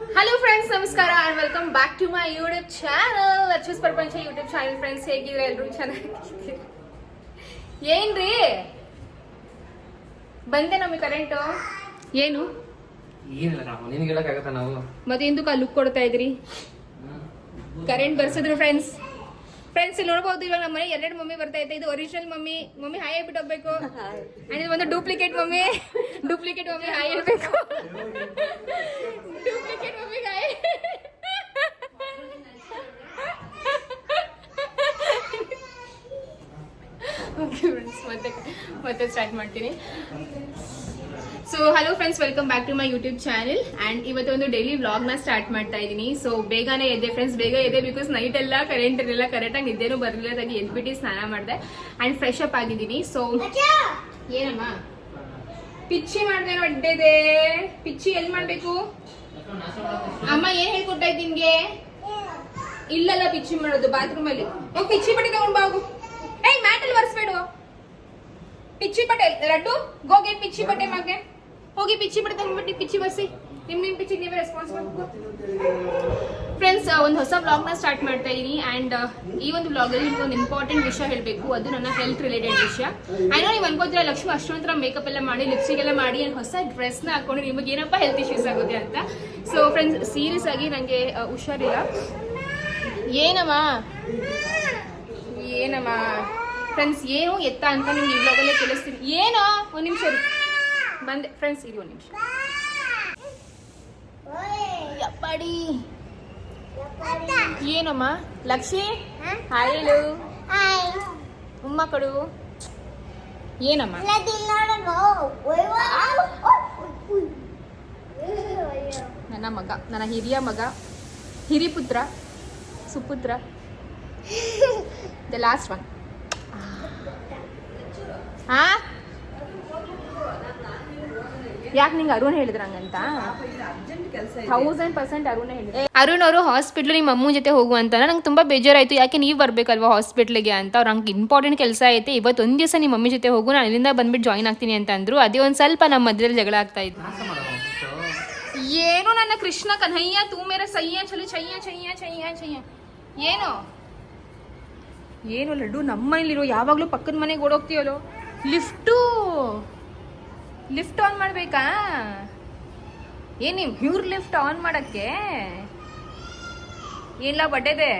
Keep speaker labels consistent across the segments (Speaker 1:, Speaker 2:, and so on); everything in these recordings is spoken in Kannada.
Speaker 1: ಹಲೋ ಫ್ರೆಂಡ್ಸ್ ನಮಸ್ಕಾರ and welcome back to my YouTube channel Acchu's ಪ್ರಪಂಚ ಯೂಟ್ಯೂಬ್ ಚಾನಲ್ ಫ್ರೆಂಡ್ಸ್ ಹೇಗಿದ್ರೆ ಎಲ್ರು ಚೆನ್ನಾಗಿದ್ದೀರಿ ಏನ್ರಿ? ಬಂದೆ ನಮಗೆ ಕರೆಂಟು ಏನು?
Speaker 2: ಏನಿಲ್ಲ ನಾವು ನಿನ್ಗೆ ಹೇಳಕ್ಕಾಗತ್ತ ನಾವು?
Speaker 1: ಮತ್ತೆ ಎಂದಕ್ಕೆ ಲುಕ್ ಕೊಡ್ತಾ ಇದ್ರಿ ಕರೆಂಟ್ ಬರ್ಸಿದ್ರು ಫ್ರೆಂಡ್ಸ್ ಫ್ರೆಂಡ್ಸ್ ಇಲ್ಲಿ ನೋಡಬಹುದು ಇವಾಗ ನಮ್ಮ ಮನೆ ಎರಡು ಮಮ್ಮಿ ಬರ್ತಾ ಇದೆ ಇದು ಒರಿಜಿನಲ್ ಮಮ್ಮಿ. ಮಮ್ಮಿ ಹಾಯ್ ಹೇಳ್ಬಿಟ್ಟು ಹೋಗ್ಬೇಕು. ಅಂಡ್ ಇದು ಒಂದು duplicate mummy. Duplicate mummy hi ಹೇಳ್ಬೇಕು. Duplicate mummy hi okay friends ಮತ್ತೆ ಮತ್ತೆ ಸ್ಟಾರ್ಟ್ ಮಾಡ್ತೀನಿ. So hello friends welcome back to my YouTube channel and ಇವತ್ತು ಒಂದು ಡೈಲಿ ವ್ಲಾಗ್ನ ನ ಸ್ಟಾರ್ಟ್ ಮಾಡ್ತಾ ಇದ್ದೀನಿ. ಸೊ ಬೇಗನೆ ಎದ್ದೆ ಫ್ರೆಂಡ್ಸ್ ಬೇಗ ಎದ್ದೆ ಬಿಕಾಸ್ ನೈಟ್ ಎಲ್ಲ ಕರೆಂಟ್ ಇರಲಿಲ್ಲ ಕರೆಕ್ಟಾಗಿ ನಿದ್ದೆನೂ ಬರಲಿಲ್ಲದಾಗಿ ಎದ್ಬಿಟ್ಟು ಸ್ನಾನ ಮಾಡಿದೆ. ಅಂಡ್ ಫ್ರೆಶ್ ಅಪ್ ಆಗಿದ್ದೀನಿ. ಸೊ ಏನಮ್ಮ? ಪಿಚ್ಚಿ ಮಾಡಿದೆ ಒಡ್ಡೆದೆ ಪಿಚ್ಚಿ ಎಲ್ಲಿ ಮಾಡಬೇಕು? ಅಮ್ಮ ಏನು ಹೇಳ್ಕೊಟ್ಟ ನಿಮಗೆ ಇಲ್ಲಲ್ಲ ಪಿಚ್ಚಿ ಮಾಡೋದು ಬಾತ್ರೂಮ್ ಅಲ್ಲಿ. ಹೋಗಿ ಪಿಚ್ಚಿ ಬಟ್ಟೆ ತಗೊಂಡ್ ಬಾಗು ಹೋಗು. ಏಯ್ ಮ್ಯಾಟಲ್ಲಿ ಒರೆಸ್ಬೇಡು. ಪಿಚ್ಚಿ ಬಟ್ಟೆ ಲಡ್ಡು ಗೋಗೆ ಪಿಚ್ಚಿ ಬಟ್ಟೆ ಮಗ್ಗೆ ಹೋಗಿ ಪಿಚ್ಚಿ ಬಿಡ್ತಾ ಅಂದ್ಬಿಟ್ಟು ಪಿಚ್ಚಿ ಬರ್ಸಿ ನಿಮ್ಮ ನಿಮ್ ಪಿಚ್ಚಿಗೆ ನೀವೇ ರೆಸ್ಪಾನ್ಸ್ ಫ್ರೆಂಡ್ಸ್ ಒಂದು ಹೊಸ ಬ್ಲಾಗ್ನ ಸ್ಟಾರ್ಟ್ ಮಾಡ್ತಾ ಇದೀನಿ. ಆ್ಯಂಡ್ ಈ ಒಂದು ಬ್ಲಾಗ್ ಅಲ್ಲಿ ನಿಮ್ಗೆ ಒಂದು ಇಂಪಾರ್ಟೆಂಟ್ ವಿಷಯ ಹೇಳಬೇಕು. ಅದು ನನ್ನ ಹೆಲ್ತ್ ರಿಲೇಟೆಡ್ ವಿಷಯ. ಐನೋ ನೀವು ಅನ್ಕೋತೀರಾ, ಲಕ್ಷ್ಮಿ ಅಷ್ಟೊಂಥರ ಮೇಕಪ್ ಎಲ್ಲ ಮಾಡಿ ಲಿಪ್ಸ್ಟಿಕ್ ಎಲ್ಲ ಮಾಡಿ ಆ್ಯಂಡ್ ಹೊಸ ಡ್ರೆಸ್ನ ಹಾಕೊಂಡು ನಿಮಗೆ ಏನಪ್ಪ ಹೆಲ್ತ್ ಇಶ್ಯೂಸ್ ಆಗುತ್ತೆ ಅಂತ. ಸೊ ಫ್ರೆಂಡ್ಸ್ ಸೀರಿಯಸ್ ಆಗಿ ನನಗೆ ಹುಷಾರಿಲ್ಲ. ಏನಮ್ಮ? ಏನಮ್ಮ? ಫ್ರೆಂಡ್ಸ್ ಏನು ಎತ್ತ ಅಂತ ನಿಮ್ಗೆ ಈ ಬ್ಲಾಗಲ್ಲೇ ತಿಳಿಸ್ತೀನಿ. ಏನೋ, ಒಂದು ನಿಮಿಷ ಬಂದೆ. ಫ್ರೆಂಡ್ಸ್ ಇರಿ ಒಂದು ನಿಮಿಷ. ಯಪ್ಪಡಿ. ಏನಮ್ಮ? ಲಕ್ಷ್ಮಿ ಹಾಯ್ ಉಮ್ಮ ಕೊಡು. ಏನಮ್ಮ? ನನ್ನ ಮಗ ನನ್ನ ಹಿರಿಯ ಮಗ ಹಿರಿಪುತ್ರ ಸುಪುತ್ರ. ದ ಲಾಸ್ಟ್ ಒನ್ ಹಾ? ಯಾಕೆ ನಿಂಗೆ ಅರುಣ್ ಹೇಳಿದ್ರ ಹಂಗಂತ? ಥೌಸಂಡ್ ಪರ್ಸೆಂಟ್ ಅರುಣ್ ಹೇಳಿದ್ರು. ಅರುಣ್ ಅವರು ಹಾಸ್ಪಿಟ್ಲ್ ನಿಮ್ಮ ಅಮ್ಮ ಜೊತೆ ಹೋಗುವಂತ ನಂಗೆ ತುಂಬಾ ಬೇಜಾರಾಯಿತು ಯಾಕೆ ನೀವು ಬರ್ಬೇಕಲ್ವಾ ಹಾಸ್ಪಿಟ್ಲಿಗೆ ಅಂತ. ಅವ್ರು ಹಂಗೆ ಇಂಪಾರ್ಟೆಂಟ್ ಕೆಲಸ ಐತೆ ಇವತ್ತು ಒಂದು ದಿವಸ ನಿಮ್ಮ ಮಮ್ಮಿ ಜೊತೆ ಹೋಗು ನಾನು ಅಲ್ಲಿಂದ ಬಂದ್ಬಿಟ್ಟು ಜಾಯ್ನ್ ಆಗ್ತೀನಿ ಅಂತ ಅಂದರು. ಅದೇ ಒಂದು ಸ್ವಲ್ಪ ನಮ್ಮ ಮಧ್ಯದಲ್ಲಿ ಜಗಳ ಆಗ್ತಾ ಇತ್ತು ಏನು ನನ್ನ ಕೃಷ್ಣ ಕನ್ಹಯ್ಯ ತೂ ಮೇರ ಸಯ್ಯ ಚಲು ಚಯ್ಯ ಚಯ್ಯ ಚಯ್ಯ ಚಯ್ಯ. ಏನು? ಏನು ಲಡ್ಡು ನಮ್ಮ ಮನೇಲಿರೋ ಯಾವಾಗಲೂ ಪಕ್ಕದ ಮನೆಗೆ ಓಡೋಗ್ತೀಯಲ್ಲೋ? ಲಿಫ್ಟು! ಲಿಫ್ಟ್ ಆನ್ ಮಾಡಬೇಕಾ? ಏನಿ ಪ್ಯೂರ್ ಲಿಫ್ಟ್ ಆನ್ ಮಾಡಕ್ಕೆ? ಏನಿಲ್ಲ ಬಡ್ಡೆದೆ?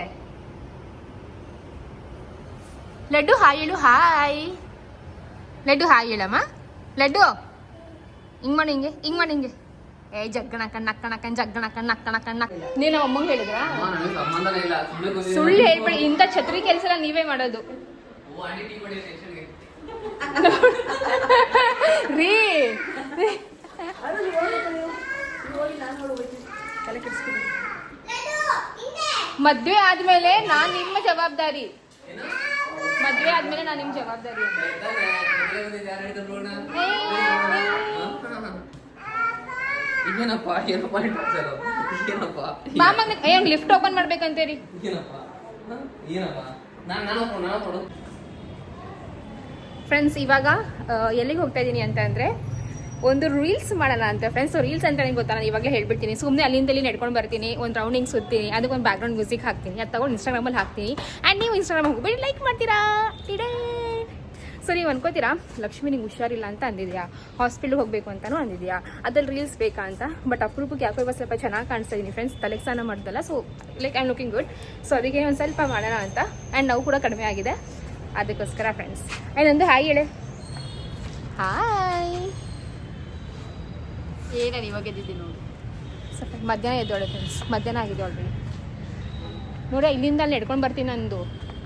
Speaker 1: ಲಡ್ಡು ಹಾಯ್ ಹೇಳು ಹಾಯ್. ಲಡ್ಡು ಹಾಯ್ ಹೇಳಮ್ಮ. ಲಡ್ಡು. ಹಿಂಗ್ ಮಾಡಿ ಹಿಂಗೆ ಹಿಂಗ್ ಮಾಡಿ ಹಿಂಗೆ. ಏ ಜಗ್ಗಣ ಕಣ್ಣ ಅಕ್ಕಣ ಜಗ್ಗಣಕ ಜಗ್ಗಣ ಕಣ್ಣ ನೀನು ಕಣ್ಣ ಹೇಳಿದ್ರಾ?
Speaker 2: ಸಂಬಂಧನೇ ಇಲ್ಲ ಸುಮ್ಮನೆ
Speaker 1: ಸುಳ್ಳು ಹೇಳ್ಬೇಡಿ ಇಂಥ ಛತ್ರಿ ಕೆಲಸ ನೀವೇ ಮಾಡೋದು
Speaker 2: ಓ, ಆಂಟಿ ಟೀ ಮಾಡಿ ಟೆನ್ಷನ್ಗೆ.
Speaker 1: ರೀ ಮದ್ವೆ ಆದ್ಮೇಲೆ ನಾನ್ ನಿಮ್ಮ ಜವಾಬ್ದಾರಿ. ಮದ್ವೆ ಆದ್ಮೇಲೆ ನಾನ್ ನಿಮ್ ಜವಾಬ್ದಾರಿ. ಮಾಮ ಲಿಫ್ಟ್ ಓಪನ್ ಮಾಡ್ಬೇಕಂತೇರಿ ಫ್ರೆಂಡ್ಸ್ ಇವಾಗ ಎಲ್ಲಿಗೆ ಹೋಗ್ತಾ ಇದ್ದೀನಿ ಅಂತ ಅಂದರೆ ಒಂದು ರೀಲ್ಸ್ ಮಾಡೋಣ ಅಂತ ಫ್ರೆಂಡ್ಸ್ ರೀಲ್ಸ್ ಅಂತ ನನಗೆ ಗೊತ್ತಾ ನಾನು ಇವಾಗಲೇ ಹೇಳ್ಬಿಡ್ತೀನಿ. ಸುಮ್ಮನೆ ಅಲ್ಲಿಂದ ಇಲ್ಲಿ ನಡ್ಕೊಂಡು ಬರ್ತೀನಿ, ಒಂದು ರೌಂಡಿಂಗ್ ಸುತ್ತೀನಿ, ಅದಕ್ಕೆ ಒಂದು ಬ್ಯಾಕ್ಗ್ರೌಂಡ್ ಮ್ಯೂಸಿಕ್ ಹಾಕ್ತೀನಿ. ಅದು ತಗೊಂಡು ಇನ್ಸ್ಟಾಗ್ರಾಮಲ್ಲಿ ಹಾಕ್ತೀನಿ. ಆ್ಯಂಡ್ ನೀವು ಇನ್ಸ್ಟಾಗ್ರಾಮ್ ಹೋಗ್ಬಿಟ್ಟು ಲೈಕ್ ಮಾಡ್ತೀರಾ? ಟಿಡೇ ಸೊ ನೀವು ಅನ್ಕೋತೀರಾ, ಲಕ್ಷ್ಮಿ ನಿಂಗೆ ಹುಷಾರಿಲ್ಲ ಅಂತ ಅಂದಿದ್ಯಾ? ಹಾಸ್ಪಿಟ್ಲಿಗೆ ಹೋಗಬೇಕು ಅಂತಲೂ ಅಂದಿದ್ಯಾ? ಅದ್ರಲ್ಲಿ ರೀಲ್ಸ್ ಬೇಕಾ ಅಂತ? ಬಟ್ ಅಪರೂಪಕ್ಕೆ ಯಾಕೋ ಇವಾಗ ಸ್ವಲ್ಪ ಚೆನ್ನಾಗಿ ಕಾಣಿಸ್ತಾ ಇದ್ದೀನಿ ಫ್ರೆಂಡ್ಸ್ ತಲೆಗೆ ಸ್ನಾನ ಮಾಡ್ದಲ್ಲ so like I am looking good so ಅದಕ್ಕೆ ಒಂದು ಸ್ವಲ್ಪ ಮಾಡೋಣ ಅಂತ. ಆ್ಯಂಡ್ ನಾವು ಕೂಡ ಕಡಿಮೆ ಆಗಿದೆ. ಅದಕ್ಕೋಸ್ಕರ ಫ್ರೆಂಡ್ಸ್ ಆ್ಯಂಡ್ ಒಂದು ಹಾಯ್ ಹೇಳೆ. ಹಾಯ್
Speaker 3: ಏನಾರು ಇವಾಗ ಎದ್ದಿದ್ದೆ ನೋಡಿ.
Speaker 1: ಸ್ವಲ್ಪ ಮಧ್ಯಾಹ್ನ ಎದ್ದೋಳೆ ಫ್ರೆಂಡ್ಸ್ ಮಧ್ಯಾಹ್ನ ಆಗಿದೆ ಆಲ್ರೆಡಿ ನೋಡಿ ಇಲ್ಲಿಂದ ಅಲ್ಲಿ ನಡ್ಕೊಂಡು ಬರ್ತೀನಿ ನಂದು.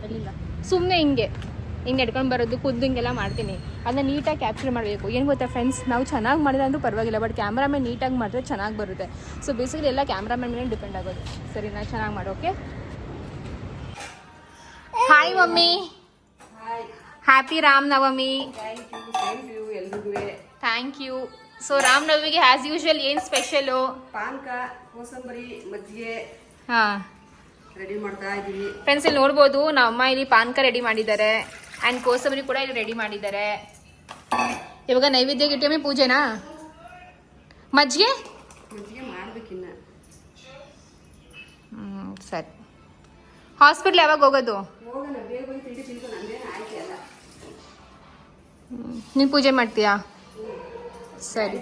Speaker 3: ಅಲ್ಲಿಂದ
Speaker 1: ಸುಮ್ಮನೆ ಹಿಂಗೆ. ಹಿಂಗೆ ನಡ್ಕೊಂಡು ಬರೋದು ಕುದ್ದು ಹಿಂಗೆಲ್ಲ ಮಾಡ್ತೀನಿ. ಅದನ್ನ ನೀಟಾಗಿ ಕ್ಯಾಪ್ಚರ್ ಮಾಡಬೇಕು. ಏನು ಗೊತ್ತಾ ಫ್ರೆಂಡ್ಸ್ ನಾವು ಚೆನ್ನಾಗಿ ಮಾಡಿದ್ರೆ ಅಂದ್ರೂ ಪರವಾಗಿಲ್ಲ ಬಟ್ ಕ್ಯಾಮ್ರಾಮನ್ ನೀಟಾಗಿ ಮಾಡಿದ್ರೆ ಚೆನ್ನಾಗಿ ಬರುತ್ತೆ. ಸೊ ಬೇಸಿಕಲಿ ಎಲ್ಲ ಕ್ಯಾಮ್ರಾಮನ್ ಮೇಲೆ ಡಿಪೆಂಡ್ ಆಗೋದು. ಸರಿ ನಾ ಚೆನ್ನಾಗಿ ಮಾಡೋಕೆ hi mummy. Happy Ram Navami thank you so Ram as usual ಏನು ಸ್ಪೆಷಲು
Speaker 4: ಪಾನಕ ಕೋಸಂಬರಿ ಮಜ್ಜಿಗೆ
Speaker 1: ಹಾಂ.
Speaker 4: ರೆಡಿ ಮಾಡ್ತಾ ಇದ್ದೀವಿ.
Speaker 1: ಫ್ರೆಂಡ್ಸ್ ಇಲ್ಲಿ ನೋಡ್ಬೋದು ನಮ್ಮ ಅಮ್ಮ ಇಲ್ಲಿ ಪಾನಕ ರೆಡಿ ಮಾಡಿದ್ದಾರೆ. ಆ್ಯಂಡ್ ಕೋಸಂಬರಿ ಕೂಡ ಇಲ್ಲಿ ರೆಡಿ ಮಾಡಿದ್ದಾರೆ. ಇವಾಗ ನೈವೇದ್ಯಕ್ಕೆ ಇಟ್ಟೊಮ್ಮೆ ಪೂಜೆನಾ? ಮಜ್ಜಿಗೆ?
Speaker 4: ಮಜ್ಜಿಗೆ ಮಾಡ್ಬೇಕಿನ್ನ
Speaker 1: ಸರಿ. ಹಾಸ್ಪಿಟ್ಲ್ ಯಾವಾಗ ಹೋಗೋದು? ನೀನು ಪೂಜೆ ಮಾಡ್ತೀಯಾ? ಸರಿ.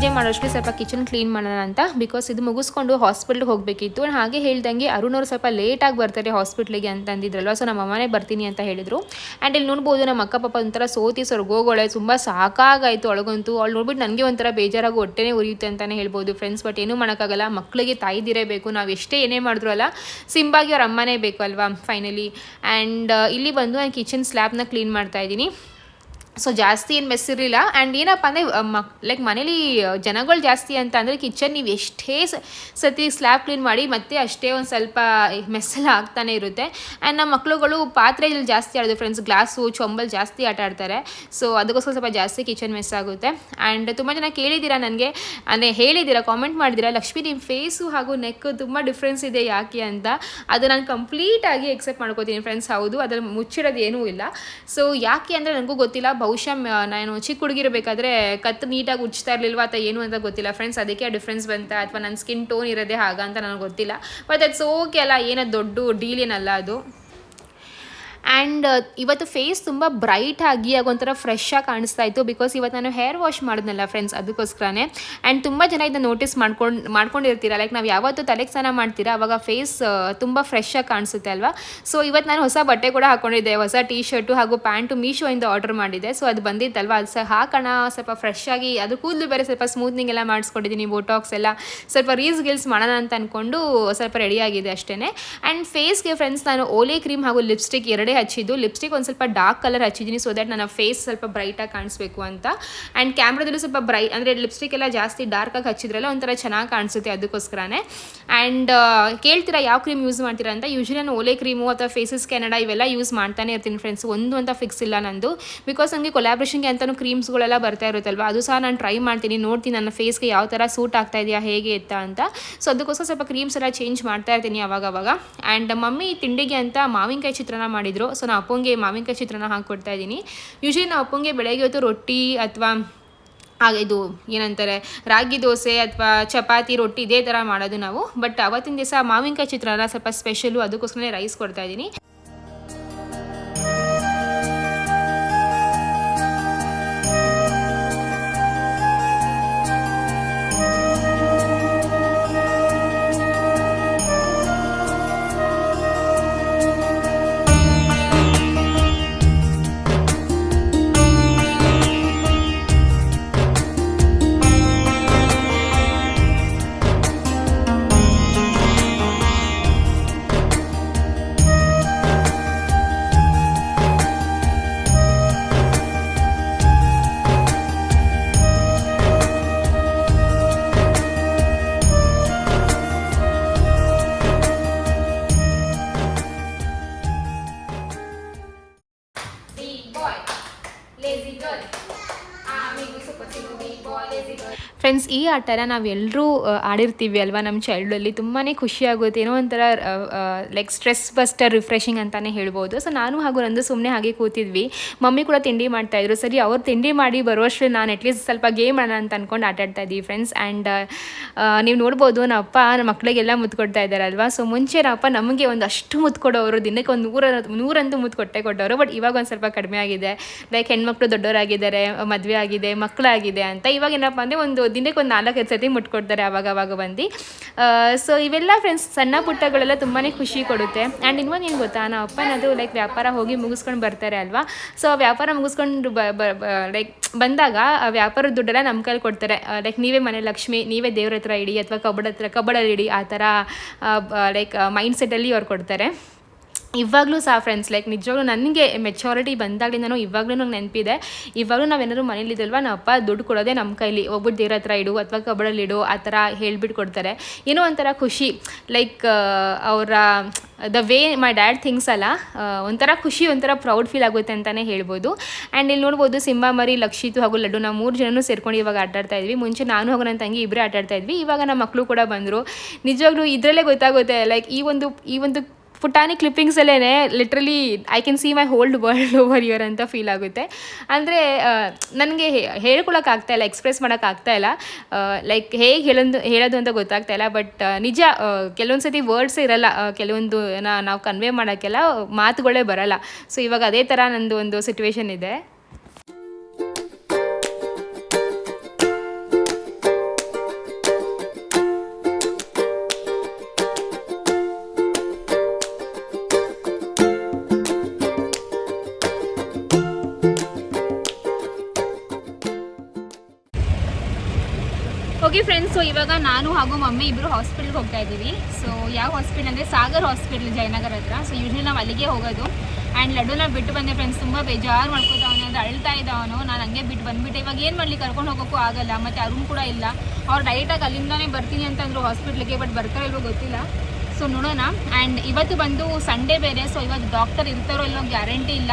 Speaker 1: ಪೂಜೆ ಮಾಡೋಷ್ಟು ಸ್ವಲ್ಪ ಕಿಚನ್ ಕ್ಲೀನ್ ಮಾಡೋಣ ಅಂತ ಬಿಕಾಸ್ ಇದು ಮುಗಿಸ್ಕೊಂಡು ಹಾಸ್ಪಿಟ್ಲ್ಗೆ ಹೋಗಬೇಕಿತ್ತು. ಹಾಗೆ ಹೇಳ್ದಂಗೆ ಅರುಣ್ ಅವರು ಸ್ವಲ್ಪ ಲೇಟಾಗಿ ಬರ್ತಾರೆ ಹಾಸ್ಪಿಟ್ಲಿಗೆ ಅಂತ ಅಂದಿದ್ರಲ್ವ ಸೊ ನಮ್ಮ ಅಮ್ಮನೇ ಬರ್ತೀನಿ ಅಂತ ಹೇಳಿದರು. ಆ್ಯಂಡ್ ಇಲ್ಲಿ ನೋಡ್ಬೋದು ನಮ್ಮ ಅಕ್ಕ ಪಾಪ ಒಂಥರ ಸೋತಿ ಸ್ವರ್ಗೋಗೋಳೆ ತುಂಬ ಸಾಕಾಗಾಯಿತು ಒಳಗಂತೂ ಅವ್ಳು ನೋಡ್ಬಿಟ್ಟು ನನಗೆ ಒಂಥರ ಬೇಜಾರಾಗಿ ಹೊಟ್ಟೆನೇ ಉರಿಯುತ್ತೆ ಅಂತಲೇ ಹೇಳ್ಬೋದು. ಫ್ರೆಂಡ್ಸ್ ಬಟ್ ಏನೂ ಮಾಡೋಕ್ಕಾಗಲ್ಲ ಮಕ್ಕಳಿಗೆ ತಾಯಿದಿರೇ ಬೇಕು. ನಾವು ಎಷ್ಟೇ ಏನೇ ಮಾಡಿದ್ರು ಅಲ್ಲ, ಸಿಂಬಾಗಿ ಅವ್ರ ಅಮ್ಮನೇ ಬೇಕು ಅಲ್ವಾ ಫೈನಲಿ ಆ್ಯಂಡ್ ಇಲ್ಲಿ ಬಂದು ನಾನು ಕಿಚನ್ ಸ್ಲ್ಯಾಬ್ನ ಕ್ಲೀನ್ ಮಾಡ್ತಾ ಇದ್ದೀನಿ. ಸೊ ಜಾಸ್ತಿ ಏನು ಮೆಸ್ಸಿರಲಿಲ್ಲ ಆ್ಯಂಡ್ ಏನಪ್ಪ ಅಂದರೆ ಮಕ್ ಲೈಕ್ ಮನೇಲಿ ಜನಗಳು ಜಾಸ್ತಿ ಅಂತ ಅಂದರೆ ಕಿಚನ್ ನೀವು ಎಷ್ಟೇ ಸತಿ ಸ್ಲ್ಯಾಬ್ ಕ್ಲೀನ್ ಮಾಡಿ ಮತ್ತೆ ಅಷ್ಟೇ ಒಂದು ಸ್ವಲ್ಪ ಮೆಸ್ಸೆಲ್ಲ ಆಗ್ತಾನೆ ಇರುತ್ತೆ. ಆ್ಯಂಡ್ ನಮ್ಮ ಮಕ್ಕಳುಗಳು ಪಾತ್ರೆಗಳು ಜಾಸ್ತಿ ಆಡೋದು. ಫ್ರೆಂಡ್ಸ್ ಗ್ಲಾಸು ಚೊಂಬಲ್ ಜಾಸ್ತಿ ಆಟ ಆಡ್ತಾರೆ. ಸೊ ಅದಕ್ಕೋಸ್ಕರ ಸ್ವಲ್ಪ ಜಾಸ್ತಿ ಕಿಚನ್ ಮೆಸ್ ಆಗುತ್ತೆ. ಆ್ಯಂಡ್ ತುಂಬ ಜನ ಕೇಳಿದ್ದೀರಾ ನನಗೆ? ಅಂದರೆ ಹೇಳಿದ್ದೀರಾ ಕಾಮೆಂಟ್ ಮಾಡಿದ್ದೀರಾ? ಲಕ್ಷ್ಮಿ ನಿಮ್ಮ ಫೇಸು ಹಾಗೂ ನೆಕ್ ತುಂಬ ಡಿಫ್ರೆನ್ಸ್ ಇದೆ ಯಾಕೆ ಅಂತ. ಅದು ನಾನು ಕಂಪ್ಲೀಟಾಗಿ ಎಕ್ಸೆಪ್ಟ್ ಮಾಡ್ಕೋತೀನಿ ಫ್ರೆಂಡ್ಸ್ ಹೌದು, ಅದರಲ್ಲಿ ಮುಚ್ಚಿಡೋದು ಏನೂ ಇಲ್ಲ. ಸೊ ಯಾಕೆ ಅಂದರೆ ನನಗೂ ಗೊತ್ತಿಲ್ಲ. ಬಹುಶಃ ನಾನು ಚಿಕ್ಕ ಹುಡುಗಿರಬೇಕಾದ್ರೆ ಕತ್ತು ನೀಟಾಗಿ ಉಜ್ತಾ ಇರಲಿಲ್ವಾ ಅಥವಾ ಏನು ಅಂತ ಗೊತ್ತಿಲ್ಲ. ಫ್ರೆಂಡ್ಸ್ ಅದಕ್ಕೆ ಆ ಡಿಫ್ರೆನ್ಸ್ ಬಂತ ಅಥವಾ ನನ್ನ ಸ್ಕಿನ್ ಟೋನ್ ಇರೋದೇ ಹಾಗ ಅಂತ ನನಗೆ ಗೊತ್ತಿಲ್ಲ. ಬಟ್ ಅದು ಓಕೆ ಅಲ್ಲ, ಏನೋ ದೊಡ್ಡ ಡೀಲ್ ಏನಲ್ಲ ಅದು. ಆ್ಯಂಡ್ ಇವತ್ತು ಫೇಸ್ ತುಂಬ ಬ್ರೈಟ್ ಆಗಿ ಆಗೊಂಥರ ಫ್ರೆಶ್ ಆಗಿ ಕಾಣಿಸ್ತಾ ಇತ್ತು ಬಿಕಾಸ್ ಇವತ್ತು ನಾನು ಹೇರ್ ವಾಶ್ ಮಾಡಿದ್ನಲ್ಲ ಫ್ರೆಂಡ್ಸ್ ಅದಕ್ಕೋಸ್ಕರನೇ ಆ್ಯಂಡ್ ತುಂಬ ಜನ ಇದನ್ನ ನೋಟಿಸ್ ಮಾಡ್ಕೊಂಡು, ಮಾಡ್ಕೊಂಡಿರ್ತೀರ. ಲೈಕ್ ನಾವು ಯಾವತ್ತೂ ತಲೆಗೆ ಸ್ನಾನ ಮಾಡ್ತೀರಾ, ಅವಾಗ ಫೇಸ್ ತುಂಬ ಫ್ರೆಶ್ ಆಗಿ ಕಾಣಿಸುತ್ತೆ ಅಲ್ವಾ? ಸೊ ಇವತ್ತು ನಾನು ಹೊಸ ಬಟ್ಟೆ ಕೂಡ ಹಾಕೊಂಡಿದ್ದೆ. ಹೊಸ ಟೀ ಶರ್ಟು ಹಾಗೂ ಪ್ಯಾಂಟು ಮೀಶೋಯಿಂದ ಆರ್ಡರ್ ಮಾಡಿದ್ದೆ. ಸೊ ಅದು ಬಂದಿತ್ತಲ್ವ? ಅದು ಸಹ ಹಾಕೋಣ. ಸ್ವಲ್ಪ ಫ್ರೆಶ್ ಆಗಿ, ಅದು ಕೂದಲು ಬೇರೆ ಸ್ವಲ್ಪ ಸ್ಮೂತ್ನಿಂಗ್ ಎಲ್ಲ ಮಾಡಿಸ್ಕೊಂಡಿದ್ದೀನಿ ಬೋಟಾಕ್ಸ್ ಎಲ್ಲ. ಸ್ವಲ್ಪ ರೀಸ್ ಗಿಲ್ಸ್ ಮಾಡೋಣ ಅಂತ ಅಂದ್ಕೊಂಡು ಸ್ವಲ್ಪ ರೆಡಿಯಾಗಿದೆ ಅಷ್ಟೇ ಆ್ಯಂಡ್ ಫೇಸ್ಗೆ ಫ್ರೆಂಡ್ಸ್ ನಾನು ಓಲೆ ಕ್ರೀಮ್ ಹಾಗೂ ಲಿಪ್ಸ್ಟಿಕ್ ಎರಡೇ ಹಚ್ಚಿದ್ದು. ಲಿಪ್ಸ್ಟಿಕ್ ಒಂದು ಸ್ವಲ್ಪ ಡಾರ್ಕ್ ಕಲರ್ ಹಚ್ಚಿದ್ದೀನಿ ಸೊ ದಟ್ ನನ್ನ ಫೇಸ್ ಸ್ವಲ್ಪ ಬ್ರೈಟಾಗಿ ಕಾಣಿಸ್ಬೇಕು ಅಂತ. ಆ್ಯಂಡ್ ಕ್ಯಾಮ್ರಾದಲ್ಲೂ ಸ್ವಲ್ಪ ಬ್ರೈ ಅಂದರೆ ಲಿಪ್ಸ್ಟಿಕ್ ಎಲ್ಲ ಜಾಸ್ತಿ ಡಾರ್ಕಾಗಿ ಹಚ್ಚಿದ್ರಲ್ಲ, ಒಂಥರ ಚೆನ್ನಾಗಿ ಕಾಣಿಸುತ್ತೆ ಅದಕ್ಕೋಸ್ಕರನೇ. ಆ್ಯಂಡ್ ಕೇಳ್ತೀರಾ ಯಾವ ಕ್ರೀಮ್ ಯೂಸ್ ಮಾಡ್ತೀರಾ ಅಂತ? ಯೂಶ್ವಲಿ ನಾನು ಓಲೆ ಕ್ರೀಮು ಅಥವಾ ಫೇಸಸ್ ಕೆನಡಾ ಇವೆಲ್ಲ ಯೂಸ್ ಮಾಡ್ತಾನೆ ಇರ್ತೀನಿ ಫ್ರೆಂಡ್ಸ್ ಒಂದು ಅಂತ ಫಿಕ್ಸ್ ಇಲ್ಲ ನಂದು. ಬಿಕಾಸ್ ನನಗೆ ಕೊಲಾಬ್ರೇಷನ್ಗೆ ಅಂತಲೂ ಕ್ರೀಮ್ಸ್ಗಳೆಲ್ಲ ಬರ್ತಾ ಇರುತ್ತಲ್ವ? ಅದು ಸಹ ನಾನು ಟ್ರೈ ಮಾಡ್ತೀನಿ. ನೋಡ್ತೀನಿ ನನ್ನ ಫೇಸ್ಗೆ ಯಾವ ಥರ ಸೂಟ್ ಆಗ್ತಾ ಇದೆಯಾ, ಹೇಗೆ ಇತ್ತ ಅಂತ. ಸೊ ಅದಕ್ಕೋಸ್ಕರ ಸ್ವಲ್ಪ ಕ್ರೀಮ್ಸ್ ಎಲ್ಲ ಚೇಂಜ್ ಮಾಡ್ತಾ ಇರ್ತೀನಿ ಅವಾಗವಾಗ. ಅವಾಗ ಆ್ಯಂಡ್ ಮಮ್ಮಿ ತಿಂಡಿಗೆ ಅಂತ ಮಾವಿನಕಾಯಿ ಚಿತ್ರಾನ್ನ ಮಾಡಿದ್ರು. ಸೊ ನಾನು ಅಪ್ಪಂಗೆ ಮಾವಿನಕಾಯಿ ಚಿತ್ರಾನ್ನ ಹಾಕ್ಕೊಡ್ತಾ ಇದ್ದೀನಿ. ಯೂಶ್ವಲಿ ನಾವು ಅಪ್ಪಂಗೆ ಬೆಳಗ್ಗೆ ಹೊತ್ತು ರೊಟ್ಟಿ ಅಥವಾ ಹಾಗೆ ಇದು ಏನಂತಾರೆ, ರಾಗಿ ದೋಸೆ ಅಥವಾ ಚಪಾತಿ, ರೊಟ್ಟಿ ಇದೇ ಥರ ಮಾಡೋದು ನಾವು. ಬಟ್ ಅವತ್ತಿನ ದಿವಸ ಮಾವಿನಕಾಯಿ ಚಿತ್ರಾನ್ನ ಸ್ವಲ್ಪ ಸ್ಪೆಷಲು ಅದಕ್ಕೋಸ್ಕರನೇ ರೈಸ್ ಕೊಡ್ತಾ ಇದ್ದೀನಿ. ಆಟನ ನಾವೆಲ್ಲರೂ ಆಡಿರ್ತೀವಿ ಅಲ್ವಾ ನಮ್ಮ ಚೈಲ್ಡಲ್ಲಿ ತುಂಬಾ ಖುಷಿ ಆಗುತ್ತೆ. ಏನೋ ಒಂಥರ ಲೈಕ್ ಸ್ಟ್ರೆಸ್ ಬಸ್ಟರ್ ರಿಫ್ರೆಶಿಂಗ್ ಅಂತಲೇ ಹೇಳ್ಬೋದು. ಸೊ ನಾನು ಹಾಗೂ ನಂದು ಸುಮ್ಮನೆ ಹಾಗೆ ಕೂತಿದ್ವಿ. ಮಮ್ಮಿ ಕೂಡ ತಿಂಡಿ ಮಾಡ್ತಾಯಿದ್ರು ಸರಿ, ಅವ್ರು ತಿಂಡಿ ಮಾಡಿ ಬರುವಷ್ಟು ನಾನು ಅಟ್ಲೀಸ್ಟ್ ಸ್ವಲ್ಪ ಗೇಮ್ ಅಣ್ಣ ಅಂತ ಅಂದ್ಕೊಂಡು ಆಟ ಆಡ್ತಾ ಇದ್ದೀವಿ ಫ್ರೆಂಡ್ಸ್ ಆ್ಯಂಡ್ ನೀವು ನೋಡ್ಬೋದು ನಮ್ಮ ಅಪ್ಪ ನಮ್ಮ ಮಕ್ಕಳಿಗೆಲ್ಲ ಮುತ್ತು ಕೊಡ್ತಾ ಇದ್ದಾರಲ್ವಾ ಸೊ ಮುಂಚೆ ನಮ್ಮ ಅಪ್ಪ ನಮಗೆ ಒಂದು ಅಷ್ಟು ಮುತ್ತು ಕೊಡೋರು, ದಿನಕ್ಕೆ ಒಂದು ನೂರ, ನೂರಂತೂ ಮುತ್ತು ಕೊಟ್ಟೆ ಕೊಟ್ಟವರು. ಬಟ್ ಇವಾಗ ಒಂದು ಸ್ವಲ್ಪ ಕಡಿಮೆ ಆಗಿದೆ. ಲೈಕ್ ಹೆಣ್ಮಕ್ಳು ದೊಡ್ಡವರಾಗಿದ್ದಾರೆ, ಮದುವೆ ಆಗಿದೆ ಮಕ್ಕಳಾಗಿದೆ ಅಂತ. ಇವಾಗ ಏನಪ್ಪ ಅಂದರೆ ಒಂದು ದಿನಕ್ಕೆ ಒಂದು ನಾಲ್ಕೈದು ಸತಿ ಮುಟ್ಕೊಡ್ತಾರೆ ಅವಾಗ ಅವಾಗ ಬಂದು. ಸೊ ಇವೆಲ್ಲ ಫ್ರೆಂಡ್ಸ್ ಸಣ್ಣ ಪುಟ್ಟಗಳೆಲ್ಲ ತುಂಬಾ ಖುಷಿ ಕೊಡುತ್ತೆ. ಆ್ಯಂಡ್ ಇನ್ನೊಂದು ಏನು ಗೊತ್ತಾ ನಮ್ಮ ಅಪ್ಪನದು ಲೈಕ್ ವ್ಯಾಪಾರ ಹೋಗಿ ಮುಗಿಸ್ಕೊಂಡು ಬರ್ತಾರೆ ಅಲ್ವಾ? ಸೊ ವ್ಯಾಪಾರ ಮುಗಿಸ್ಕೊಂಡು ಲೈಕ್ ಬಂದಾಗ ವ್ಯಾಪಾರದ ದುಡ್ಡೆಲ್ಲ ನಮ್ಮ ಕೈಲಿ ಕೊಡ್ತಾರೆ. ಲೈಕ್ ನೀವೇ ಮನೆ ಲಕ್ಷ್ಮಿ, ನೀವೇ ದೇವ್ರ ಹತ್ರ ಇಡಿ, ಅಥವಾ ಕಬಡ್ ಹತ್ರ, ಕಬಡಲ್ಲಿ ಇಡಿ, ಆ ಥರ ಲೈಕ್ ಮೈಂಡ್ ಸೆಟ್ಟಲ್ಲಿ ಅವ್ರು ಕೊಡ್ತಾರೆ. ಇವಾಗಲೂ ಸಹ ಫ್ರೆಂಡ್ಸ್ ಲೈಕ್ ನಿಜವಾಗ್ಲೂ ನನಗೆ ಮೆಚೋರಿಟಿ ಬಂದಾಗಲಿಂದನೂ ಇವಾಗಲೂ ನಂಗೆ ನೆನಪಿದೆ. ಇವಾಗಲೂ ನಾವೇನಾದ್ರು ಮನೇಲಿದಲ್ವ ನಮ್ಮ ಅಪ್ಪ ದುಡ್ಡು ಕೊಡೋದೇ ನಮ್ಮ ಕೈಲಿ. ಒಬ್ಬರು ದೇವ್ರ ಹತ್ರ ಇಡು, ಅಥವಾ ಕಬಡಲ್ಲಿ ಇಡು, ಆ ಥರ ಹೇಳ್ಬಿಟ್ಟು ಕೊಡ್ತಾರೆ. ಏನೋ ಒಂಥರ ಖುಷಿ ಲೈಕ್ ಅವರ the way my dad things ಅಲ್ಲ ಒಂಥರ ಖುಷಿ, ಒಂಥರ ಪ್ರೌಡ್ ಫೀಲ್ ಆಗುತ್ತೆ ಅಂತಲೇ ಹೇಳ್ಬೋದು. ಆ್ಯಂಡ್ ಇಲ್ಲಿ ನೋಡ್ಬೋದು ಸಿಂಹ, ಮರಿ, ಲಕ್ಷಿತು ಹಾಗೂ ಲಡ್ಡು ನಾವು ಮೂರು ಜನನೂ ಸೇರ್ಕೊಂಡು ಇವಾಗ ಆಟಾಡ್ತಾ ಇದ್ವಿ. ಮುಂಚೆ ನಾನು ಹಾಗೂ ನನ್ನ ತಂಗಿ ಇಬ್ಬರೇ ಆಟಾಡ್ತಾ ಇದ್ವಿ. ಇವಾಗ ನಮ್ಮ ಮಕ್ಕಳು ಕೂಡ ಬಂದರು. ನಿಜವಾಗ್ಲೂ ಇದರಲ್ಲೇ ಗೊತ್ತಾಗುತ್ತೆ ಲೈಕ್ ಈ ಒಂದು ಈ ಒಂದು ಪುಟಾಣಿ ಕ್ಲಿಪ್ಪಿಂಗ್ಸಲ್ಲೇ literally I can see my whole world over here ಅಂತ ಫೀಲ್ ಆಗುತ್ತೆ. ಅಂದರೆ ನನಗೆ ಹೇಳ್ಕೊಳಕ್ಕಾಗ್ತಾ ಇಲ್ಲ ಎಕ್ಸ್ಪ್ರೆಸ್ ಮಾಡೋಕ್ಕಾಗ್ತಾ ಇಲ್ಲ. ಲೈಕ್ ಹೇಗೆ ಹೇಳೋದು ಹೇಳೋದು ಅಂತ ಗೊತ್ತಾಗ್ತಾ ಇಲ್ಲ ಬಟ್ ನಿಜ ಕೆಲವೊಂದು ಸತಿ ವರ್ಡ್ಸ್ ಇರಲ್ಲ. ಕೆಲವೊಂದು ನಾವು ಕನ್ವೇ ಮಾಡೋಕ್ಕೆಲ್ಲ ಮಾತುಗಳೇ ಬರಲ್ಲ. ಸೊ ಇವಾಗ ಅದೇ ಥರ ನಂದು ಒಂದು ಸಿಚುವೇಶನ್ ಇದೆ. ಸೊ ಇವಾಗ ನಾನು ಹಾಗೂ ಮಮ್ಮಿ ಇಬ್ಬರು ಹಾಸ್ಪಿಟಲ್ಗೆ ಹೋಗ್ತಾ ಇದ್ದೀವಿ. ಸೊ ಯಾವ ಹಾಸ್ಪಿಟಲ್ ಅಂದರೆ ಸಾಗರ್ ಹಾಸ್ಪಿಟಲ್ ಜಯನಗರ ಹತ್ರ. ಸೊ ಯೂಶ್ವಲಿ ನಾವು ಅಲ್ಲಿಗೆ ಹೋಗೋದು. ಆ್ಯಂಡ್ ಲಡ್ಡುನ ಬಿಟ್ಟು ಬಂದೆ ಫ್ರೆಂಡ್ಸ್ ತುಂಬ ಬೇಜಾರು ಮಾಡ್ಕೋತಾವನೆ ಅಂದರೆ ಅಳ್ತಾ ಇದ್ದಾವನು ನಾನು ಹಂಗೆ ಬಿಟ್ಟು ಬಂದುಬಿಟ್ಟೆ. ಇವಾಗ ಏನು ಮಾಡಲಿ, ಕರ್ಕೊಂಡು ಹೋಗೋಕ್ಕೂ ಆಗಲ್ಲ. ಮತ್ತು ಅರುಣ್ ಕೂಡ ಇಲ್ಲ. ಅವ್ರು ಡೈರೆಕ್ಟಾಗಿ ಅಲ್ಲಿಂದಾನೇ ಬರ್ತೀನಿ ಅಂತಂದರು ಹಾಸ್ಪಿಟ್ಲಿಗೆ ಬಟ್ ಬರ್ತಾರೋ ಇಲ್ವೋ ಗೊತ್ತಿಲ್ಲ. ಸೊ ನೋಡೋಣ. ಆ್ಯಂಡ್ ಇವತ್ತು ಬಂದು ಸಂಡೇ ಬೇರೆ. ಸೊ ಇವತ್ತು ಡಾಕ್ಟರ್ ಇರ್ತಾರೋ ಇಲ್ಲೋ ಗ್ಯಾರಂಟಿ ಇಲ್ಲ.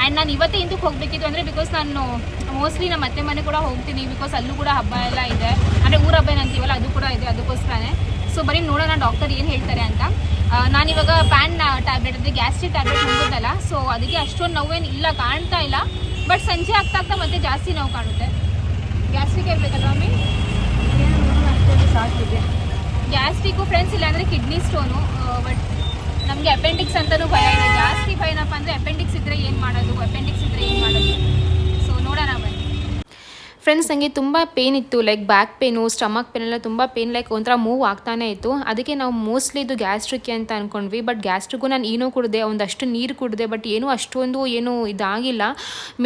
Speaker 1: ಆ್ಯಂಡ್ ನಾನು ಇವತ್ತೇ ಹಿಂದಕ್ಕೆ ಹೋಗಬೇಕಿತ್ತು ಅಂದರೆ ಬಿಕಾಸ್ ನಾನು ಮೋಸ್ಟ್ಲಿ ನಮ್ಮ ಅತ್ತೆ ಮನೆ ಕೂಡ ಹೋಗ್ತೀನಿ ಬಿಕಾಸ್ ಅಲ್ಲೂ ಕೂಡ ಹಬ್ಬ ಎಲ್ಲ ಇದೆ. ಅಂದರೆ ಊರ ಹಬ್ಬ ಏನಂತೀವಲ್ಲ, ಅದು ಕೂಡ ಇದೆ, ಅದಕ್ಕೋಸ್ಕರನೇ. ಸೊ ಬರೀ ನೋಡೋಣ ಡಾಕ್ಟರ್ ಏನು ಹೇಳ್ತಾರೆ ಅಂತ. ನಾನಿವಾಗ ಪ್ಯಾನ್ ಟ್ಯಾಬ್ಲೆಟ್ ಅಂದರೆ ಗ್ಯಾಸ್ಟ್ರಿಕ್ ಟ್ಯಾಬ್ಲೆಟ್ ಹೋಗೋದಲ್ಲ ಸೊ ಅದಕ್ಕೆ ಅಷ್ಟೊಂದು ನೋವೇನು ಇಲ್ಲ, ಕಾಣ್ತಾ ಇಲ್ಲ. ಬಟ್ ಸಂಜೆ ಆಗ್ತಾ ಆಗ್ತಾ ಮತ್ತೆ ಜಾಸ್ತಿ ನೋವು ಕಾಣುತ್ತೆ. ಗ್ಯಾಸ್ಟ್ರಿಕ್ ಇರಬೇಕಲ್ವಾ
Speaker 4: ಸಾಕಿದೆ
Speaker 1: ಗ್ಯಾಸ್ಟ್ರಿಕ್ಕು ಫ್ರೆಂಡ್ಸ್ ಇಲ್ಲ ಅಂದರೆ ಕಿಡ್ನಿ ಸ್ಟೋನು ಬಟ್ ನಮಗೆ ಅಪೆಂಡಿಕ್ಸ್ ಅಂತಲೂ ಭಯ ಇದೆ. ಜಾಸ್ತಿ ಭಯ ಏನಪ್ಪ ಅಂದರೆ ಅಪೆಂಡಿಕ್ಸ್ ಇದ್ದರೆ ಏನು ಮಾಡೋದು ಅಪೆಂಡಿಕ್ಸ್ ಇದ್ದರೆ ಏನು ಮಾಡೋದು ಸೊ ನೋಡೋಣ ಬನ್ನಿ ಫ್ರೆಂಡ್ಸ್ ನನಗೆ ತುಂಬ ಪೇನ್ ಇತ್ತು like back pain stomach pain ಎಲ್ಲ ತುಂಬ ಪೇನ್ ಲೈಕ್ ಒಂಥರ ಮೂವ್ ಆಗ್ತಾನೆ ಇತ್ತು. ಅದಕ್ಕೆ ನಾವು ಮೋಸ್ಟ್ಲಿ ಇದು ಗ್ಯಾಸ್ಟ್ರಿಕ್ ಅಂತ ಅಂದ್ಕೊಂಡ್ವಿ ಬಟ್ ಗ್ಯಾಸ್ಟ್ರಿಗೂ ನಾನು ಏನೋ ಕುಡಿದೆ, ಒಂದಷ್ಟು ನೀರು ಕುಡಿದೆ ಬಟ್ ಏನೂ ಅಷ್ಟೊಂದು ಏನು ಇದಾಗಿಲ್ಲ.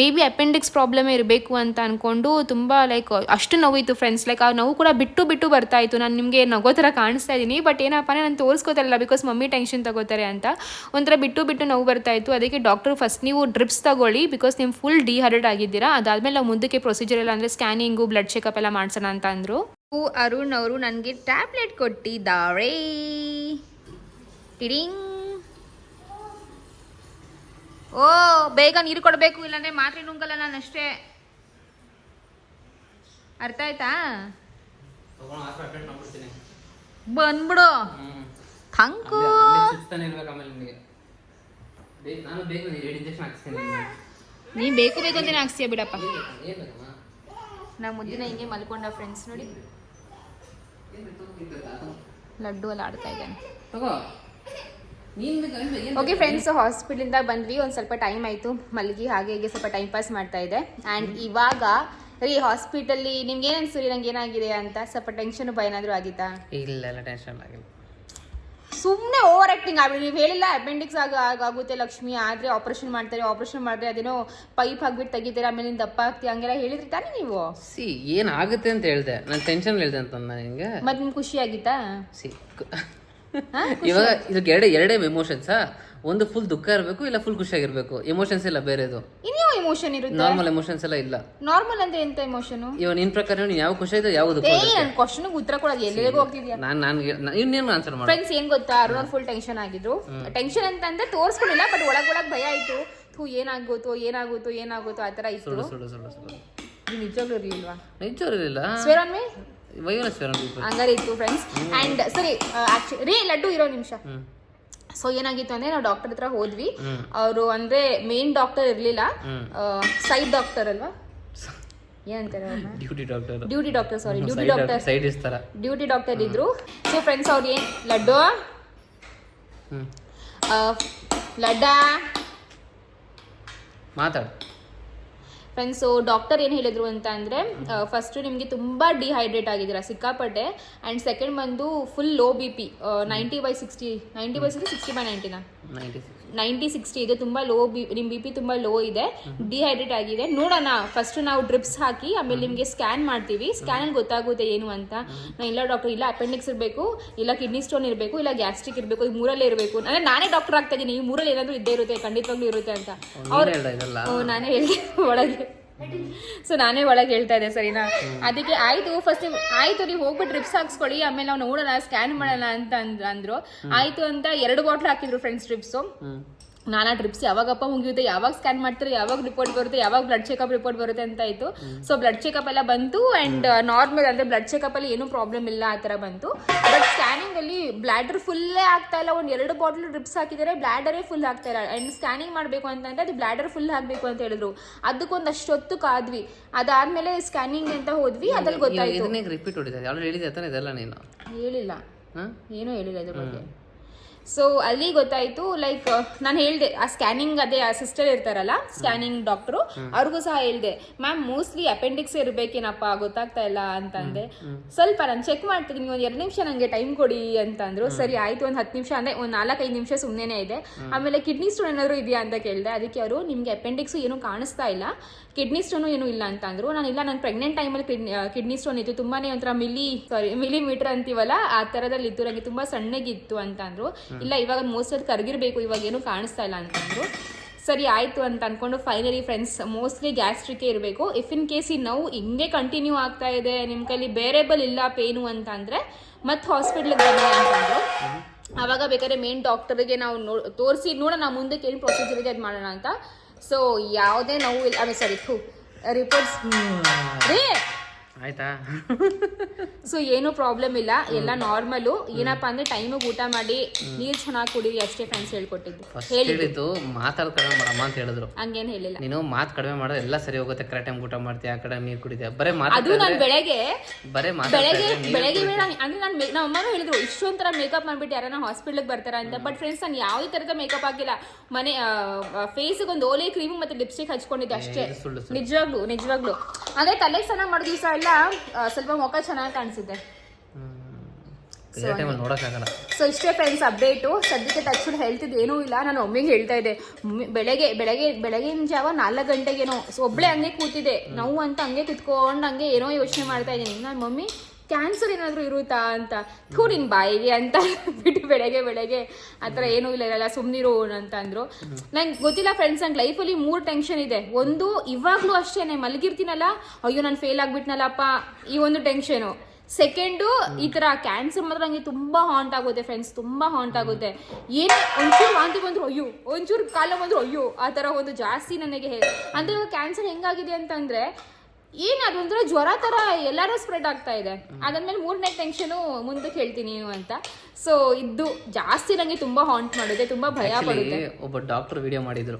Speaker 1: ಮೇ ಬಿ ಅಪೆಂಡಿಕ್ಸ್ ಪ್ರಾಬ್ಲಮೇ ಇರಬೇಕು ಅಂತ ಅಂದ್ಕೊಂಡು ತುಂಬ ಲೈಕ್ ಅಷ್ಟು ನೋವಿತ್ತು ಫ್ರೆಂಡ್ಸ್ ಲೈಕ್ ಆ ನೋವು ಕೂಡ ಬಿಟ್ಟು ಬಿಟ್ಟು ಬರ್ತಾ ಇತ್ತು. ನಾನು ನಿಮಗೆ ನಗೋ ಥರ ಕಾಣಿಸ್ತಾ ಇದ್ದೀನಿ ಬಟ್ ಏನಪ್ಪ, ನಾನು ತೋರಿಸ್ಕೋತಾರಲ್ಲ ಬಿಕಾಸ್ ಮಮ್ಮಿ ಟೆನ್ಷನ್ ತಗೋತಾರೆ ಅಂತ. ಒಂಥರ ಬಿಟ್ಟು ಬಿಟ್ಟು ನೋವು ಬರ್ತಾ ಇತ್ತು. ಅದಕ್ಕೆ ಡಾಕ್ಟರ್ ಫಸ್ಟ್ ನೀವು ಡ್ರಿಪ್ಸ್ ತಗೊಳ್ಳಿ ಬಿಕಾಸ್ ನೀವು ಫುಲ್ ಡಿಹೈಡ್ರೇಟ್ ಆಗಿದ್ದೀರಾ. ಅದಾದಮೇಲೆ ನಾವು ಮುಂದಕ್ಕೆ ಪ್ರೊಸೀಜರ್ ಎಲ್ಲ ಅಂದರೆ ಸ್ಕ್ಯಾನಿಂಗು ಬ್ಲಡ್ ಚೆಕಪ್ ಎಲ್ಲ ಮಾಡ್ಸೋಣ ಅಂತ ಅಂದರು. ಅರುಣ್ ಅವರು ನನಗೆ ಟ್ಯಾಬ್ಲೆಟ್ ಕೊಟ್ಟಿದ್ದಾರೆ. ಟಿಡಿಂಗ್. ಓ ಬೇಗ ನೀರು ಕೊಡಬೇಕು ಇಲ್ಲಾಂದ್ರೆ ಮಾತ್ರೆ ನುಂಗಲ್ಲ ನಾನು ಅಷ್ಟೇ. ಅರ್ಥ ಆಯ್ತಾ? ಬಂದ್ಬಿಡು. ಥಂಕು. ನೀ ಬೇಕು ಬೇಕು ಅಂತಾನೆ ಹಾಕ್ಸ್ತೀಯ ಬಿಡಪ್ಪ.
Speaker 2: ಏನ್ ಬೇಕು? ಏನ್ ಬೇಕಮ್ಮ?
Speaker 1: ನಾ ಮುದ್ದಿನ ಹಿಂಗೆ ಮಲ್ಕೊಂಡ ಫ್ರೆಂಡ್ಸ್ ನೋಡಿ. ಲಡ್ಡು ಎಲ್ಲ ಆಡ್ತಾ ಇದ್ದಾನೆ. ಓಕೆ? ಫ್ರೆಂಡ್ಸ್ ಹಾಸ್ಪಿಟ್ಲಿಂದ ಬಂದ್ವಿ. ಒಂದು ಸ್ವಲ್ಪ ಟೈಮ್ ಆಯಿತು. ಮಲಗಿ ಹಾಗೆ ಹೀಗೆ ಸ್ವಲ್ಪ ಟೈಮ್ ಪಾಸ್ ಮಾಡ್ತಾ ಇದೆ. ಆ್ಯಂಡ್ ಇವಾಗ ರೀ ಹಾಸ್ಪಿಟಲ್ಲಿ ನಿಮ್ಗೆ ಏನು ಅನ್ಸುರಿ ನಂಗೆ ಏನಾಗಿದೆ ಅಂತ? ಸ್ವಲ್ಪ ಟೆನ್ಷನ್ ಭಯ ಏನಾದರೂ ಆಗಿತ್ತಾ?
Speaker 2: ಇಲ್ಲ ಇಲ್ಲ ಟೆನ್ಷನ್ ಆಗಿಲ್ಲ.
Speaker 1: ಸುಮ್ಮನೆ ಓವರ್ ಆ್ಯಕ್ಟಿಂಗ್ ಆಗಿ ನೀವು ಹೇಳಿಲ್ಲ ಅಪೆಂಡಿಕ್ಸ್ ಆಗ ಆಗ- ಆಗುತ್ತೆ ಲಕ್ಷ್ಮಿ ಆದರೆ ಆಪ್ರೇಷನ್ ಮಾಡ್ತಾರೆ ಆಪ್ರೇಷನ್ ಮಾಡಿದ್ರೆ ಅದೇನೋ ಪೈಪ್ ಹಾಕ್ಬಿಟ್ಟು ತೆಗಿತಾರೆ ಆಮೇಲೆ ನಿಮ್ಮ ದಪ್ಪ ಆಗ್ತಿ ಹಂಗೆಲ್ಲ ಹೇಳಿದ್ರಿ ತಾನೇ ನೀವು?
Speaker 2: ಸಿ ಏನಾಗುತ್ತೆ ಅಂತ ಹೇಳ್ದೆ. ನಾನು ಟೆನ್ಷನ್ ಹೇಳ್ದೆ ಅಂತ ನಾನು ಹಿಂಗೆ
Speaker 1: ಮತ್ತೆ ನಿಮ್ಗೆ ಖುಷಿ ಆಗಿತ್ತಾ?
Speaker 2: ಸಿ ಇವಾಗ ಇದಕ್ಕೆ ಎರಡೇ ಎರಡೇ ಎಮೋಷನ್ಸಾ ಒಂದು ಫುಲ್ ದುಃಖ ಇರಬೇಕು ಇಲ್ಲ ಫುಲ್ ಖುಷಿಯಾಗಿರ್ಬೇಕು? ಎಮೋಷನ್ಸ್ ಇಲ್ಲ ಬೇರೆದು.
Speaker 1: ಎಮೋಷನ್ ಇರುತ್ತೆ?
Speaker 2: ನಾರ್ಮಲ್ ಎಮೋಷನ್ಸ್ ಎಲ್ಲ ಇಲ್ಲ.
Speaker 1: ನಾರ್ಮಲ್ ಅಂದ್ರೆ ಎಂತ ಎಮೋಷನ್
Speaker 2: ಇವಾಗ ನಿನ್ ಪ್ರಕಾರ ನೀನು ಯಾವ ಖುಷಿ ಇದೆ ಯಾವ ದುಃಖ
Speaker 1: ಏ
Speaker 2: ಇದೆ
Speaker 1: ನನ್ನ ಕ್ವಶನ್ಗೆ ಉತ್ತರ ಕೊಡೋದು. ಎಲ್ಲರಿಗೂ ಹೋಗ್ತಿದ್ಯಾ?
Speaker 2: ನಾನು ನಾನು ಇನ್ನೇನು ಆನ್ಸರ್ ಮಾಡು.
Speaker 1: ಫ್ರೆಂಡ್ಸ್ ಏನ್ ಗೊತ್ತಾ? ಅರುಣ್ ಫುಲ್ ಟೆನ್ಷನ್ ಆಗಿದ್ರು. ಟೆನ್ಷನ್ ಅಂತ ಅಂದ್ರೆ ತೋರಿಸ್ಕೊಂಡಿಲ್ಲ ಬಟ್ ಒಳಗ್ ಒಳಗ್ ಭಯ ಆಯ್ತು. ಥೂ ಏನಾಗುತ್ತೋ ಏನಾಗುತ್ತೋ ಏನಾಗುತ್ತೋ ಆ ತರ ಇತ್ತು.
Speaker 2: ಸುಳ್ಳು ಸುಳ್ಳು ಸುಳ್ಳು ಸುಳ್ಳು.
Speaker 1: ಇದು ನಿಜವಾಗ್ಲೂ ಇರ್ಲಿಲ್ವಾ?
Speaker 2: ನಿಜ ಇರಲಿಲ್ಲ
Speaker 1: ಸ್ವೇರ್ ಆನ್ ಮೇ
Speaker 2: ವೈವನ
Speaker 1: ಹಂಗಾರೆ ಇತ್ತು ಫ್ರೆಂಡ್ಸ್ ಅಂಡ್ ಸರಿ ರೀ ಲಡ್ಡು ಇರೋ ನಿಮಿಷ. ಸೊ ಏನಾಗಿತ್ತು ಅಂದ್ರೆ ನಾವು ಡಾಕ್ಟರ್ ಹತ್ರ ಹೋದ್ವಿ. ಅವರು ಅಂದ್ರೆ ಮೇನ್ ಡಾಕ್ಟರ್ ಇರ್ಲಿಲ್ಲ. ಸೈಡ್ ಡಾಕ್ಟರ್ ಅಲ್ವಾ? ಏನಂತಾರೆ
Speaker 2: duty doctor
Speaker 1: duty doctor sorry duty doctor
Speaker 2: side ಇಸ್ತಾರ
Speaker 1: duty doctor ಇದ್ರು. ಸೊ ಫ್ರೆಂಡ್ಸ್ ಅವ್ರು ಏನ್ ಲಡ್ಡು? ಲಡ್ಡ?
Speaker 2: ಮಾತಾಡು.
Speaker 1: ಫ್ರೆಂಡ್ಸು ಡಾಕ್ಟರ್ ಏನು ಹೇಳಿದ್ರು ಅಂತ ಅಂದರೆ ಫಸ್ಟು ನಿಮಗೆ ತುಂಬ ಡಿಹೈಡ್ರೇಟ್ ಆಗಿದ್ದೀರಾ, ಸಿಕ್ಕಾಪಟ್ಟೆ. ಆ್ಯಂಡ್ ಸೆಕೆಂಡ್ ಬಂದು full low B P ninety by sixty ninety by sixty sixty by ನೈಂಟಿನ
Speaker 2: ninety six
Speaker 1: ninety sixty ಇದೆ. ತುಂಬ ಲೋ ಬಿ ನಿಮ್ಮ ಬಿ ಪಿ ತುಂಬ ಲೋ ಇದೆ. ಡಿಹೈಡ್ರೇಟ್ ಆಗಿದೆ. ನೋಡೋಣ. ಫಸ್ಟ್ ನಾವು ಡ್ರಿಪ್ಸ್ ಹಾಕಿ ಆಮೇಲೆ ನಿಮಗೆ ಸ್ಕ್ಯಾನ್ ಮಾಡ್ತೀವಿ. ಸ್ಕ್ಯಾನಲ್ಲಿ ಗೊತ್ತಾಗುತ್ತೆ ಏನು ಅಂತ. ನಾನು ಇಲ್ಲ ಡಾಕ್ಟರ್ ಇಲ್ಲ ಅಪೆಂಡಿಕ್ಸ್ ಇರಬೇಕು ಇಲ್ಲ ಕಿಡ್ನಿ ಸ್ಟೋನ್ ಇರಬೇಕು ಇಲ್ಲ ಗ್ಯಾಸ್ಟ್ರಿಕ್ ಇರಬೇಕು ಈ ಮೂರಲ್ಲೇ ಇರಬೇಕು. ಅಂದ್ರೆ ನಾನೇ ಡಾಕ್ಟರ್ ಆಗ್ತಾ ಇದ್ದೀನಿ. ಈ ಮೂರಲ್ಲಿ ಏನಾದರೂ ಇದ್ದೇ ಇರುತ್ತೆ ಖಂಡಿತವಾಗ್ಲೂ ಇರುತ್ತೆ ಅಂತ. ಅವ್ರು ನಾನೇ ಹೇಳಿ ಒಳಗೆ. ಸೊ ನಾನೇ ಒಳಗೆ ಹೇಳ್ತಾ ಇದ್ದೆ ಸರಿನಾ? ಅದಕ್ಕೆ ಆಯ್ತು ಫಸ್ಟ್ ಆಯ್ತು ನೀವು ಹೋಗ್ಬಿಟ್ಟು ಡ್ರಿಪ್ಸ್ ಹಾಕ್ಸ್ಕೊಳ್ಳಿ ಆಮೇಲೆ ನಾವು ನೋಡೋಣ ಸ್ಕ್ಯಾನ್ ಮಾಡೋಣ ಅಂತ ಅಂದ್- ಅಂದ್ರು. ಆಯ್ತು ಅಂತ ಎರಡು ಬಾಟ್ಲ್ ಹಾಕಿದ್ರು ಫ್ರೆಂಡ್ಸ್ ಡ್ರಿಪ್ಸು. ನಾನಾ ಟ್ರಿಪ್ಸ್ ಯಾವಾಗಪ್ಪ ಮುಗಿಯುತ್ತೆ ಯಾವಾಗ ಸ್ಕ್ಯಾನ್ ಮಾಡ್ತಾರೆ ಯಾವಾಗ ರಿಪೋರ್ಟ್ ಬರುತ್ತೆ ಯಾವಾಗ ಬ್ಲಡ್ ಚೆಕಪ್ ರಿಪೋರ್ಟ್ ಬರುತ್ತೆ ಅಂತ ಇತ್ತು. ಸೊ ಬ್ಲಡ್ ಚೆಕಪ್ ಎಲ್ಲ ಬಂತು ಅಂಡ್ ನಾರ್ಮಲ್ ಅಂದ್ರೆ ಬ್ಲಡ್ ಚೆಕಪ್ ಅಲ್ಲಿ ಏನೂ ಪ್ರಾಬ್ಲಮ್ ಇಲ್ಲ ಆ ತರ ಬಂತು. ಬಟ್ ಸ್ಕ್ಯಾನಿಂಗ್ ಅಲ್ಲಿ ಬ್ಲಾಡರ್ ಫುಲ್ಲೇ ಆಗ್ತಾ ಇಲ್ಲ ಒಂದು ಎರಡು ಬಾಟ್ಲ್ ಡ್ರಿಪ್ಸ್ ಹಾಕಿದರೆ ಬ್ಲ್ಯಾಡರೇ ಫುಲ್ ಆಗ್ತಾ ಇಲ್ಲ. ಅಂಡ್ ಸ್ಕ್ಯಾನಿಂಗ್ ಮಾಡಬೇಕು ಅಂತಂದ್ರೆ ಅದು ಬ್ಲ್ಯಾಡರ್ ಫುಲ್ ಆಗಬೇಕು ಅಂತ ಹೇಳಿದ್ರು. ಅದಕ್ಕೊಂದು ಅಷ್ಟೊತ್ತು ಕಾದ್ವಿ. ಅದಾದ್ಮೇಲೆ ಸ್ಕ್ಯಾನಿಂಗ್ ಅಂತ ಹೋದ್ವಿ ಅದ್ರಲ್ಲಿ ಗೊತ್ತಾಯ್ತು.
Speaker 2: ರಿಪೀಟ್ ಹೊಡಿತಾ ಯಾರು ಹೇಳಿದೆ ತಾನೆ ಇದೆಲ್ಲ ನೀನು?
Speaker 1: ಹೇಳಿಲ್ಲ.
Speaker 2: ಏನು
Speaker 1: ಏನೂ ಹೇಳಿಲ್ಲ ಇದ್ರ ಬಗ್ಗೆ. ಸೊ ಅಲ್ಲಿ ಗೊತ್ತಾಯ್ತು ಲೈಕ್ ನಾನು ಹೇಳಿದೆ ಆ ಸ್ಕ್ಯಾನಿಂಗ್ ಅದೇ ಆ ಸಿಸ್ಟರ್ ಇರ್ತಾರಲ್ಲ ಸ್ಕ್ಯಾನಿಂಗ್ ಡಾಕ್ಟ್ರು ಅವ್ರಿಗೂ ಸಹ ಹೇಳಿದೆ ಮ್ಯಾಮ್ ಮೋಸ್ಟ್ಲಿ ಅಪೆಂಡಿಕ್ಸ್ ಇರ್ಬೇಕೇನಪ್ಪ ಗೊತ್ತಾಗ್ತಾ ಇಲ್ಲ ಅಂತ ಅಂದೆ ಸ್ವಲ್ಪ ನಾನು ಚೆಕ್ ಮಾಡ್ತಿದ್ದೀನಿ ಒಂದು ಎರಡು ನಿಮಿಷ ನನಗೆ ಟೈಮ್ ಕೊಡಿ ಅಂತಂದ್ರು. ಸರಿ ಆಯ್ತು ಒಂದು ಹತ್ತು ನಿಮಿಷ ಅಂದ್ರೆ ಒಂದು ನಾಲ್ಕೈದು ನಿಮಿಷ ಸುಮ್ಮನೆ ಇದೆ. ಆಮೇಲೆ ಕಿಡ್ನಿ ಸ್ಟೋನ್ ಏನಾದ್ರು ಇದೆಯಾ ಅಂತ ಕೇಳಿದೆ ಅದಕ್ಕೆ ಅವರು ನಿಮಗೆ ಅಪೆಂಡಿಕ್ಸ್ ಏನು ಕಾಣಿಸ್ತಾ ಇಲ್ಲ ಕಿಡ್ನಿ ಸ್ಟೋನು ಏನು ಇಲ್ಲ ಅಂತ ಅಂದ್ರು ನಾನು ಇಲ್ಲ ನಾನು ಪ್ರೆಗ್ನೆಂಟ್ ಟೈಮಲ್ಲಿ ಕಿಡ್ನಿ ಕಿಡ್ನಿ ಸ್ಟೋನ್ ಇತ್ತು ತುಂಬಾನೇ ಒಂಥರ ಮಿಲಿ ಸಾರಿ ಮಿಲಿಮೀಟರ್ ಅಂತೀವಲ್ಲ ಆ ಥರದಲ್ಲಿ ಇತ್ತು ನನಗೆ ತುಂಬಾ ಸಣ್ಣಗಿತ್ತು ಅಂತ ಅಂದ್ರು ಇಲ್ಲ ಇವಾಗ ಮೋಸ್ಟ್ ಅದು ಕರಗಿರ್ಬೇಕು ಇವಾಗ ಏನು ಕಾಣಿಸ್ತಾ ಇಲ್ಲ ಅಂತಂದ್ರು. ಸರಿ ಆಯ್ತು ಅಂತ ಅನ್ಕೊಂಡು ಫೈನಲಿ ಫ್ರೆಂಡ್ಸ್ ಮೋಸ್ಟ್ಲಿ ಗ್ಯಾಸ್ಟ್ರಿಕೇ ಇರಬೇಕು. ಇಫ್ ಇನ್ ಕೇಸ್ ಈ ನೋವು ಹಿಂಗೆ ಕಂಟಿನ್ಯೂ ಆಗ್ತಾ ಇದೆ ನಿಮ್ಮ ಕೈಲಿ ಬೇರೆಬಲ್ ಇಲ್ಲ ಪೇನು ಅಂತ ಅಂದರೆ ಮತ್ತೆ ಹಾಸ್ಪಿಟ್ಲಿಗೆ ಬನ್ನಿ ಅಂತಂದ್ರು ಅವಾಗ ಬೇಕಾದ್ರೆ ಮೇನ್ ಡಾಕ್ಟರ್ಗೆ ನಾವು ನೋ ತೋರಿಸಿ ನೋಡೋಣ ಮುಂದಕ್ಕೆ ಏನು ಪ್ರೊಸೀಜರ್ ಇದೆ ಅದು ಮಾಡೋಣ ಅಂತ. ಸೊ ಯಾವುದೇ ನೋವು ಇಲ್ಲ ಸಾರಿ ಥೂ ರಿಪೋರ್ಟ್ಸ್ ರೇ
Speaker 2: ಆಯ್ತಾ?
Speaker 1: ಸೊ ಏನು ಪ್ರಾಬ್ಲಮ್ ಇಲ್ಲ. ಎಲ್ಲ ನಾರ್ಮಲು ಏನಪ್ಪಾ ಅಂದ್ರೆ ಟೈಮಿಗೆ ಊಟ ಮಾಡಿ ನೀರು ಚೆನ್ನಾಗಿ ಕುಡೀರಿ ಅಷ್ಟೇ ಫ್ರೆಂಡ್ಸ್ ಹೇಳ್ಕೊಟ್ಟಿದ್ದು. ಹೇಳಿ
Speaker 2: ಹೇಳಿದ್ದು. ಮಾತಾಡ್ ಕಡಿಮೆ ಮಾಡಮ್ಮ ಅಂತ ಹೇಳಿದ್ರು.
Speaker 1: ಹಂಗೇನು ಹೇಳಿಲ್ಲ.
Speaker 2: ನೀನು ಮಾತ್ ಕಡಿಮೆ ಮಾಡಿದ್ರೆ ಎಲ್ಲ ಸರಿ ಹೋಗುತ್ತೆ. ಕರೆಕ್ಟ್ ಟೈಮ್ ಊಟ ಮಾಡ್ತೀಯ ಆ ಕಡೆ ನೀರು ಕುಡಿತೀಯ. ಬರೇ
Speaker 1: ಅದು ನಾನು ಬೆಳಗ್ಗೆ
Speaker 2: ಬರೇ
Speaker 1: ಬೆಳಗ್ಗೆ ಬೆಳಗ್ಗೆ ಬೇಡ ಅಂದ್ರೆ ನಾನು ನಮ್ಮ ಅಮ್ಮನೂ ಹೇಳಿದ್ರು ಇಷ್ಟೊಂಥರ ಮೇಕಪ್ ಮಾಡ್ಬಿಟ್ಟು ಯಾರನ್ನ ಹಾಸ್ಪಿಟ್ಲಿಗೆ ಬರ್ತಾರ ಅಂತ. ಬಟ್ ಫ್ರೆಂಡ್ಸ್ ನಾನು ಯಾವ ಥರದ ಮೇಕಪ್ ಆಗಿಲ್ಲ ಮನೆ ಫೇಸಿಗೆ ಒಂದು ಓಲೆ ಕ್ರೀಮ್ ಮತ್ತೆ ಲಿಪ್ಸ್ಟಿಕ್ ಹಚ್ಕೊಂಡಿದ್ದೆ ಅಷ್ಟೇ.
Speaker 2: ಸುಳ್ಳು
Speaker 1: ನಿಜವಾಗ್ಲು ನಿಜವಾಗ್ಲು. ಅಂದ್ರೆ ತಲೆಗೆ ಸ್ನಾನ ಮಾಡೋ ದಿವಸ ಎಲ್ಲ ಸ್ವಲ್ಪ ಮುಖ ಚೆನ್ನಾಗಿ ಕಾಣಿಸುತ್ತೆ. ಸೊ ಇಷ್ಟೇ ಫ್ರೆಂಡ್ಸ್ ಅಪ್ಡೇಟು ಸದ್ಯಕ್ಕೆ ತಕ್ಷಣ ಹೆಲ್ತ್ ಏನೂ ಇಲ್ಲ. ನಾನು ಒಮ್ಮೆಗೆ ಹೇಳ್ತಾ ಇದ್ದೆ ಬೆಳಗ್ಗೆ ಬೆಳಗ್ಗೆ ಬೆಳಗಿನ ಜಾವ ನಾಲ್ಕು ಗಂಟೆಗೇನೋ. ಸೊ ಒಬ್ಳೆ ಹಂಗೆ ಕೂತಿದ್ದೆ. ನೋವು ಅಂತ ಹಂಗೆ ಕಿತ್ಕೊಂಡು ಹಂಗೆ ಏನೋ ಯೋಚನೆ ಮಾಡ್ತಾ ಇದ್ದೀನಿ. ನಾನು ಮಮ್ಮಿ ಕ್ಯಾನ್ಸರ್ ಏನಾದರೂ ಇರುತ್ತಾ ಅಂತ. ಥೂ, ನಿನ್ ಬಾಯಿಗೆ ಅಂತ ಬಿಟ್ಟು ಬೆಳಗ್ಗೆ ಬೆಳಗ್ಗೆ ಆ ಥರ ಏನೂ ಇಲ್ಲ, ಇರಲ್ಲ ಸುಮ್ಮನಿರು ಅಂತ ಅಂದ್ರು. ನಂಗೆ ಗೊತ್ತಿಲ್ಲ ಫ್ರೆಂಡ್ಸ್ ನಂಗೆ ಲೈಫಲ್ಲಿ ಮೂರು ಟೆನ್ಷನ್ ಇದೆ. ಒಂದು, ಇವಾಗಲೂ ಅಷ್ಟೇ ಮಲಗಿರ್ತೀನಲ್ಲ, ಅಯ್ಯೋ, ನಾನು ಫೇಲ್ ಆಗಿಬಿಟ್ನಲ್ಲಪ್ಪ, ಈ ಒಂದು ಟೆನ್ಷನು ಸೆಕೆಂಡು ಈ ತರ ಕ್ಯಾನ್ಸರ್ ಮಾತ್ರ ನಂಗೆ ತುಂಬಾ ಹಾಂಟ್ ಆಗುತ್ತೆ ಫ್ರೆಂಡ್ಸ್ ತುಂಬಾ ಹಾಂಟ್ ಆಗುತ್ತೆ. ಏನೇ ಒಂಚೂರು ವಾಂತಿ ಬಂದ್ರು, ಅಯ್ಯೋ, ಒಂಚೂರು ಕಾಲ ಬಂದ್ರು, ಅಯ್ಯೋ, ಆ ಥರ ಒಂದು ಜಾಸ್ತಿ ನನಗೆ ಅಂದ್ರೆ ಕ್ಯಾನ್ಸರ್ ಹೆಂಗಾಗಿದೆ ಅಂತಂದ್ರೆ ಏನ್ ಅಂದ್ರೆ ಜ್ವರ ತರ ಎಲ್ಲಾರು ಸ್ಪ್ರೆಡ್ ಆಗ್ತಾ ಇದೆ. ಅದಾದ್ಮೇಲೆ ಮೂರನೇ ಟೆನ್ಷನು ಮುಂದಕ್ಕೆ ಹೇಳ್ತೀನಿ ಅಂತ. ಸೊ ಇದು ಜಾಸ್ತಿ ನಂಗೆ ತುಂಬಾ ಹಾಂಟ್ ಮಾಡುತ್ತೆ ತುಂಬಾ ಭಯ ಪಡುತ್ತೆ.
Speaker 2: ಒಬ್ಬ ಡಾಕ್ಟರ್ ವಿಡಿಯೋ ಮಾಡಿದ್ರು.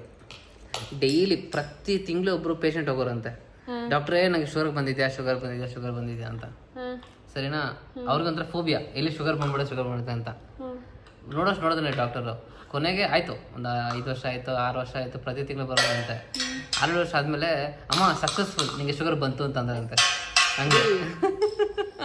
Speaker 2: ಡೈಲಿ ಪ್ರತಿ ತಿಂಗಳು ಒಬ್ರು ಪೇಷಂಟ್ ಹೋಗೋರಂತೆ. ಡಾಕ್ಟ್ರೇ ನಂಗೆ ಶುಗರ್ ಬಂದಿದ್ಯಾ ಶುಗರ್ ಬಂದಿದ್ಯಾ ಶುಗರ್ ಬಂದಿದ್ಯಾ ಅಂತ. ಸರಿನಾ? ಅವ್ರಿಗೊಂಥರ ಫೋಬಿಯಾ ಎಲ್ಲಿ ಶುಗರ್ ಬಂದ್ಬಿಡ ಶುಗರ್ ಬಂದ್ಬಿಡುತ್ತೆ ಅಂತ. ನೋಡೋಷ್ಟು ನೋಡಿದ್ರೆ ಡಾಕ್ಟರು ಕೊನೆಗೆ ಆಯ್ತು. ಒಂದು ಐದು ವರ್ಷ ಆಯ್ತು ಆರು ವರ್ಷ ಆಯ್ತು ಪ್ರತಿ ತಿಂಗಳು ಬರೋದಂತೆ. ಆರು ವರ್ಷ ಆದ್ಮೇಲೆ ಅಮ್ಮ ಸಕ್ಸಸ್ಫುಲ್ ನಿಂಗೆ ಶುಗರ್ ಬಂತು ಅಂತ ಅಂದ್ರಂತೆ. ಹಂಗೆ.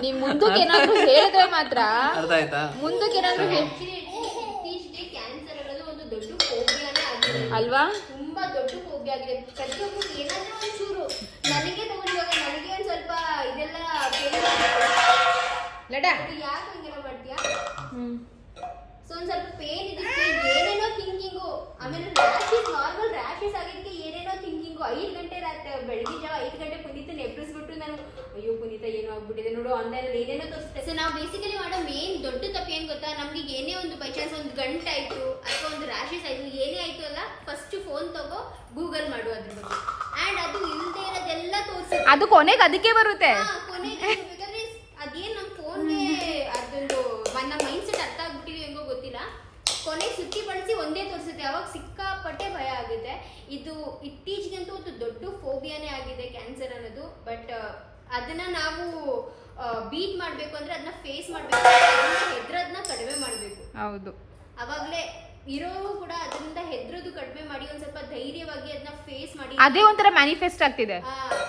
Speaker 1: ನೀವ್ ಮುಂದಕ್ಕೆ ಏನಾದ್ರು ಹೇಳಿದ್ರೆ ಮಾತ್ರ.
Speaker 2: ಅರ್ಥ ಆಯ್ತಾ?
Speaker 1: ಮುಂದಕ್ಕೆ ಏನಾದ್ರು ಹೇ-
Speaker 3: ಇತ್ತೀಚೆಗೆ ಕ್ಯಾನ್ಸರ್ ಅನ್ನೋದು ಒಂದು ದೊಡ್ಡ ಫೋಬಿಯಾನೇ ಆಗಿದೆ
Speaker 1: ಅಲ್ವಾ?
Speaker 3: ತುಂಬಾ ದೊಡ್ಡ ಫೋಬಿಯಾ ಆಗಿದೆ. ಪ್ರತಿಯೊಬ್ಬರು ಏನಾದ್ರೂ ಒಂಚೂರು ನನಗೆ ತಗೊಂಡು ಇವಾಗ ನನಗೆ ಒಂದ್ ಸ್ವಲ್ಪ ಇದೆಲ್ಲ pain
Speaker 1: ಲಡಾ.
Speaker 3: ಅದು ಯಾಕೆ ಹಿಂಗೆಲ್ಲ ಮಾಡ್ತೀಯಾ? ಸೊ ಒಂದ್ ಸ್ವಲ್ಪ ಪೇನ್ ಇದಕ್ಕೆ ಏನೇನೋ ಥಿಂಕಿಂಗು ಆಮೇಲೆ ರ್ಯಾಶಸ್ ನಾರ್ಮಲ್ ರ್ಯಾಶಸ್ ಆಗಿದ್ದಕ್ಕೆ ಥಿಂಕಿಂಗು ಐದು ಗಂಟೆ ರಾತ್ರಿ ಬೆಳಗಿನ ಜಾವ ಐದು ಗಂಟೆ ಪುನೀತ ಎಬ್ಬಿಸ್ಬಿಟ್ಟು ನಾನು. ಅಯ್ಯೋ ಪುನೀತ ಏನೋ ಆಗ್ಬಿಟ್ಟಿದೆ ನೋಡು ಆನ್ಲೈನ್ ಅಲ್ಲಿ ಏನೇನೋ ತೋರಿಸುತ್ತೆ. ಸೊ ನಾವು ಬೇಸಿಕಲಿ ಮಾಡೋ ಮೇನ್ ದೊಡ್ಡ ತಪ್ಪು ಏನ್ ಗೊತ್ತಾ? ನಮ್ಗೆ ಏನೇ ಒಂದು ಬೈ ಚಾನ್ಸ್ ಒಂದು ಗಂಟೆ ಆಯ್ತು ಅಥವಾ ಒಂದು ರಾಶಿಸ್ ಆಯ್ತು ಏನೇ ಆಯ್ತು ಅಲ್ಲ ಫಸ್ಟ್ ಫೋನ್ ತಗೋ ಗೂಗಲ್ ಮಾಡು ಅದ್ರ ಬಗ್ಗೆ. ಅಂಡ್ ಅದು ಇಲ್ದೇ ಇರೋದೆಲ್ಲ ತೋರಿಸುತ್ತೆ.
Speaker 1: ಅದು ಕೊನೆಗೆ ಅದಕ್ಕೆ ಬರುತ್ತೆ.
Speaker 3: ಹಾ, ಕೊನೆಗೆ ಅದೇನು ನಮ್ಮ ಫೋನ್ಗೆ ಅದೊಂದು ನಮ್ಮ ಮೈಂಡ್ ಸೆಟ್ ಅರ್ಥ ಆಗ್ಬಿಟ್ಟಿದೆ ಹೆಂಗೋ ಗೊತ್ತಿಲ್ಲ ಕೊನೆಗೆ ಸುತ್ತಿ ಬಳಸಿ ಒಂದೇ ತೋರಿಸುತ್ತೆ. ಅವಾಗ ಸಿಕ್ಕಾಪಟ್ಟೆ ಭಯ ಆಗುತ್ತೆ. ಇದು ಇತ್ತೀಚೆಗಂತೂ ಒಂದು ದೊಡ್ಡ ಫೋಬಿಯಾನೇ ಆಗಿದೆ ಕ್ಯಾನ್ಸರ್ ಅನ್ನೋದು. ಬಟ್ ಅದನ್ನ ನಾವು ಬೀಟ್ ಮಾಡಬೇಕು ಅಂದ್ರೆ ಅದನ್ನ ಫೇಸ್ ಮಾಡಬೇಕು. ಹೆದ್ರದನ್ನ ಕಡಿಮೆ ಮಾಡಬೇಕು.
Speaker 1: ಹೌದು.
Speaker 3: ಅವಾಗಲೇ ಇರೋರು ಕೂಡ ಅದರಿಂದ ಹೆದ್ರೋದು ಕಡಿಮೆ ಮಾಡಿ ಒಂದ್ ಸ್ವಲ್ಪ ಧೈರ್ಯವಾಗಿ ಅದನ್ನ ಫೇಸ್ ಮಾಡಿ.
Speaker 1: ಅದೇ ಒಂಥರ ಮ್ಯಾನಿಫೆಸ್ಟ್ ಆಗ್ತಿದೆ.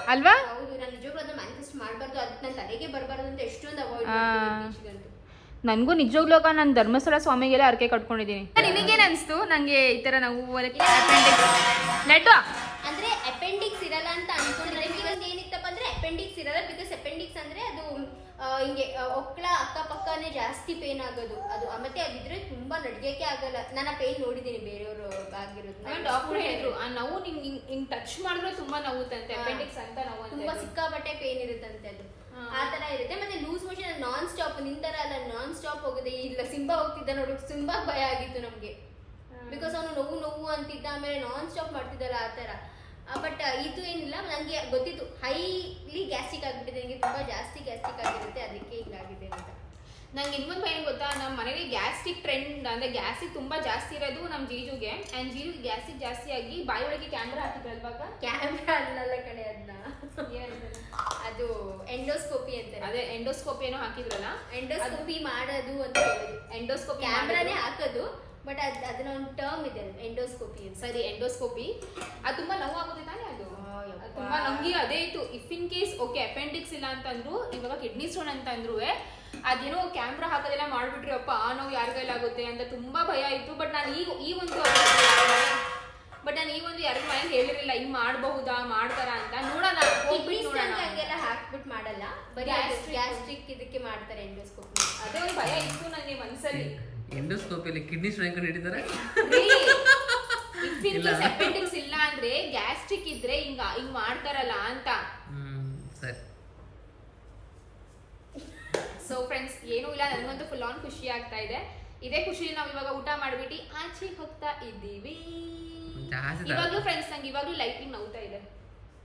Speaker 1: ಅಲ್ವಾ?
Speaker 3: ಹೌದು. ನಾನು ನಿಜವಾಗ್ಲೂ ಅದನ್ನ ಮ್ಯಾನಿಫೆಸ್ಟ್ ಮಾಡಬಾರ್ದು. ಅದನ್ನ ತಲೆಗೆ ಬರಬಾರ್ದು ಅಂತ ಎಷ್ಟೊಂದು ಅವಾಯ್ಡ್
Speaker 1: ಆ. ನನಗೂ ನಿಜವಾಗ್ಲೂ ನಾನು ಧರ್ಮಸ್ಥಳ ಸ್ವಾಮಿಗೆಲ್ಲ ಅರ್ಕೆ ಕಟ್ಕೊಂಡಿದ್ದೀನಿ. ನಿನಗೇನು ಅನಿಸ್ತು? ನನಗೆ ಈ ಥರ ನಾವು ನೆಟ್ಟು
Speaker 3: ಅಂದ್ರೆ ಅಪೆಂಡಿಕ್ಸ್ ಇರಲ್ಲ ಅಂತ ಅನ್ಕೊಂಡ್ರೆ ಬಿಕಾಸ್ ಏನಿತ್ತಪ್ಪ ಅಂದ್ರೆ ಅಪೆಂಡಿಕ್ಸ್ ಇರಲ್ಲ ಬಿಕಾಸ್ ಅಪೆಂಡಿಕ್ಸ್ ಅಂದ್ರೆ ಅದು ಹಿಂಗೆ ಒಕ್ಕಳ ಒಕ್ಳ ಅಕ್ಕಪಕ್ಕನೇ ಜಾಸ್ತಿ ಪೇನ್ ಆಗೋದು. ಅದು ಮತ್ತೆ ಅದಿದ್ರೆ ತುಂಬಾ ನಡ್ಯಕ್ಕೆ ಆಗಲ್ಲ. ನಾನು ಪೇನ್ ನೋಡಿದ್ದೀನಿ ಬೇರೆಯವರು ಆಗಿರೋದು
Speaker 1: ಡಾಕ್ಟರ್ ಹೇಳಿದ್ರು ಆ ನೋವು ನಿಂಗೆ ಹಿಂಗ್ ಹಿಂಗ್ ಟಚ್ ಮಾಡಿದ್ರೆ ತುಂಬಾ ನೋವುತ್ತಂತೆ. ಅಪೆಂಡಿಕ್ಸ್ ಅಂತ ನೋವು
Speaker 3: ತುಂಬಾ ಸಿಕ್ಕಾಪಟ್ಟೆ ಪೇನ್ ಇರುತ್ತಂತೆ ಅದು. ಆ ತರ ಇರುತ್ತೆ. ಮತ್ತೆ ಲೂಸ್ ಮೋಷನ್ ನಾನ್ ಸ್ಟಾಪ್ ನಿಂತರ ಅಲ್ಲ ನಾನ್ ಸ್ಟಾಪ್ ಹೋಗಿದೆ ಇಲ್ಲ ಸಿಂಬಾ ಹೋಗ್ತಿದ್ದ ನೋಡು ತುಂಬಾ ಭಯ ಆಗಿತ್ತು ನಮ್ಗೆ. ಬಿಕಾಸ್ ಅವನು ನೋವು ನೋವು ಅಂತಿದ್ದ ಆಮೇಲೆ ನಾನ್ ಸ್ಟಾಪ್ ಮಾಡ್ತಿದ್ದಲ್ಲ ಆ ತರ ಬಟ್ ಇದು ಏನಿಲ್ಲ ನಂಗೆ ಗೊತ್ತಿತ್ತು. ಹೈಲಿ ಗ್ಯಾಸ್ಟಿಕ್ ಆಗಿಬಿಟ್ಟಿದೆ. ನನಗೆ ತುಂಬಾ ಜಾಸ್ತಿ ಗ್ಯಾಸ್ಟಿಕ್ ಆಗಿರುತ್ತೆ. ಅದಕ್ಕೆ ಹಿಂಗಾಗಿದೆ ಅಂತ.
Speaker 1: ನಂಗೆ ಇನ್ನೊಂದು ಏನು ಗೊತ್ತಾ? ನಮ್ಮ ಮನೇಲಿ ಗ್ಯಾಸ್ಟಿಕ್ ಟ್ರೆಂಡ್ ಅಂದ್ರೆ ಗ್ಯಾಸ್ಟಿಕ್ ತುಂಬಾ ಜಾಸ್ತಿ ಇರೋದು ನಮ್ಮ ಜೀಜುಗೆ. ಅಂಡ್ ಜೀಜುಗೆ ಗ್ಯಾಸ್ಟಿಕ್ ಜಾಸ್ತಿ ಆಗಿ ಬಾಯಿ ಒಳಗೆ ಕ್ಯಾಮ್ರಾ ಹಾಕಿದ್ರಲ್ವಾಗ
Speaker 3: ಕ್ಯಾಮ್ರಾ ಅಲ್ಲಲ್ಲ ಕಡೆ ಅದನ್ನ ಅದು ಎಂಡೋಸ್ಕೋಪಿ ಅಂತಾರೆ.
Speaker 1: ಅದೇ ಎಂಡೋಸ್ಕೋಪಿ ಏನೋ ಹಾಕಿದ್ರಲ್ಲ?
Speaker 3: ಎಂಡೋಸ್ಕೋಪಿ ಮಾಡೋದು ಅಂತ ಹೇಳಿದ್ರು.
Speaker 1: ಎಂಡೋಸ್ಕೋಪಿ
Speaker 3: ಕ್ಯಾಮ್ರಾನೇ ಹಾಕೋದು ಬಟ್ ಅದ್ ಅದನ್ನ ಒಂದು ಟರ್ಮ್ ಇದೆ ಎಂಡೋಸ್ಕೋಪಿ
Speaker 1: ಸರಿ ಎಂಡೋಸ್ಕೋಪಿ. ಅದು ತುಂಬಾ ನೋವು ಆಗುತ್ತೆ ತಾನೇ ಅದು? ತುಂಬಾ ನಮ್ಗೆ ಅದೇ ಇತ್ತು. If in case okay appendix ಇಲ್ಲ ಅಂತಂದ್ರು ಇವಾಗ ಕಿಡ್ನಿ ಸ್ಟೋನ್ ಅಂತ ಅಂದ್ರು ಅದೇನೋ ಕ್ಯಾಮ್ರಾ ಹಾಕೋದೆಲ್ಲ ಮಾಡ್ಬಿಟ್ರಿ ಅಪ್ಪ ಆ ನೋವು ಯಾರ ಕೈಲಾಗುತ್ತೆ ಅಂತ ತುಂಬಾ ಭಯ ಇತ್ತು. ಬಟ್ ನಾನು ಈಗ ಈ ಒಂದು ಬಟ್ ನಾನು ಈ ಒಂದು ಎರಡು ಮೈಂಡ್ ಹೇಳಿರಲಿಲ್ಲ ಹಿಂಗ್ ಮಾಡಬಹುದಾ ಮಾಡ್ತಾರ ಅಂತ ನೋಡೋಣ ಹೋಗ್ಬಿಟ್ಟು ನೋಡೋಣ.
Speaker 3: ಹಂಗೆಲ್ಲ ಹಾಕ್ಬಿಟ್ಟು ಮಾಡಲ್ಲ ಬರೀ. ಗ್ಯಾಸ್ಟ್ರಿಕ್ ಇದಕ್ಕೆ ಮಾಡ್ತಾರೆ ಎಂಡೋಸ್ಕೋಪಿ
Speaker 1: ಅದೇ ಒಂದು ಭಯ ಇತ್ತು ನನಗೆ ಮನ್ಸಲ್ಲಿ.
Speaker 2: ಎಂಡೋಸ್ಕೋಪಿಯಲ್ಲಿ ಕಿಡ್ನಿ ಸ್ಟೋನ್ ಹೆಂಗ್ ಹಿಡಿತಾರೆ? ಇಲ್ಲ.
Speaker 1: ಅಪೆಂಡಿಕ್ಸ್ ಇಲ್ಲ ಅಂದ್ರೆ ಗ್ಯಾಸ್ಟ್ರಿಕ್ ಇದ್ರೆ ಹಿಂಗ ಹಿಂಗ್ ಮಾಡ್ತಾರಲ್ಲ ಅಂತ.
Speaker 2: ಸರಿ.
Speaker 1: ಸೊ ಫ್ರೆಂಡ್ಸ್ ಏನೂ ಇಲ್ಲ ನನಗಂತೂ ಫುಲ್ ಆನ್ ಖುಷಿ ಆಗ್ತಾ ಇದೆ. ಇದೇ ಖುಷಿ ನಾವು ಇವಾಗ ಊಟ ಮಾಡ್ಬಿಟ್ಟು ಆಚೆ ಹೋಗ್ತಾ ಇದ್ದೀವಿ.
Speaker 2: ಜಾಸ್ತಿ ತರ-
Speaker 1: ಇವಾಗ್ಲೂ ಫ್ರೆಂಡ್ಸ್ ನಂಗೆ ಇವಾಗ್ಲೂ ಲೈಟಿಂಗ್ ನೋವ್ತಾ ಇದೆ.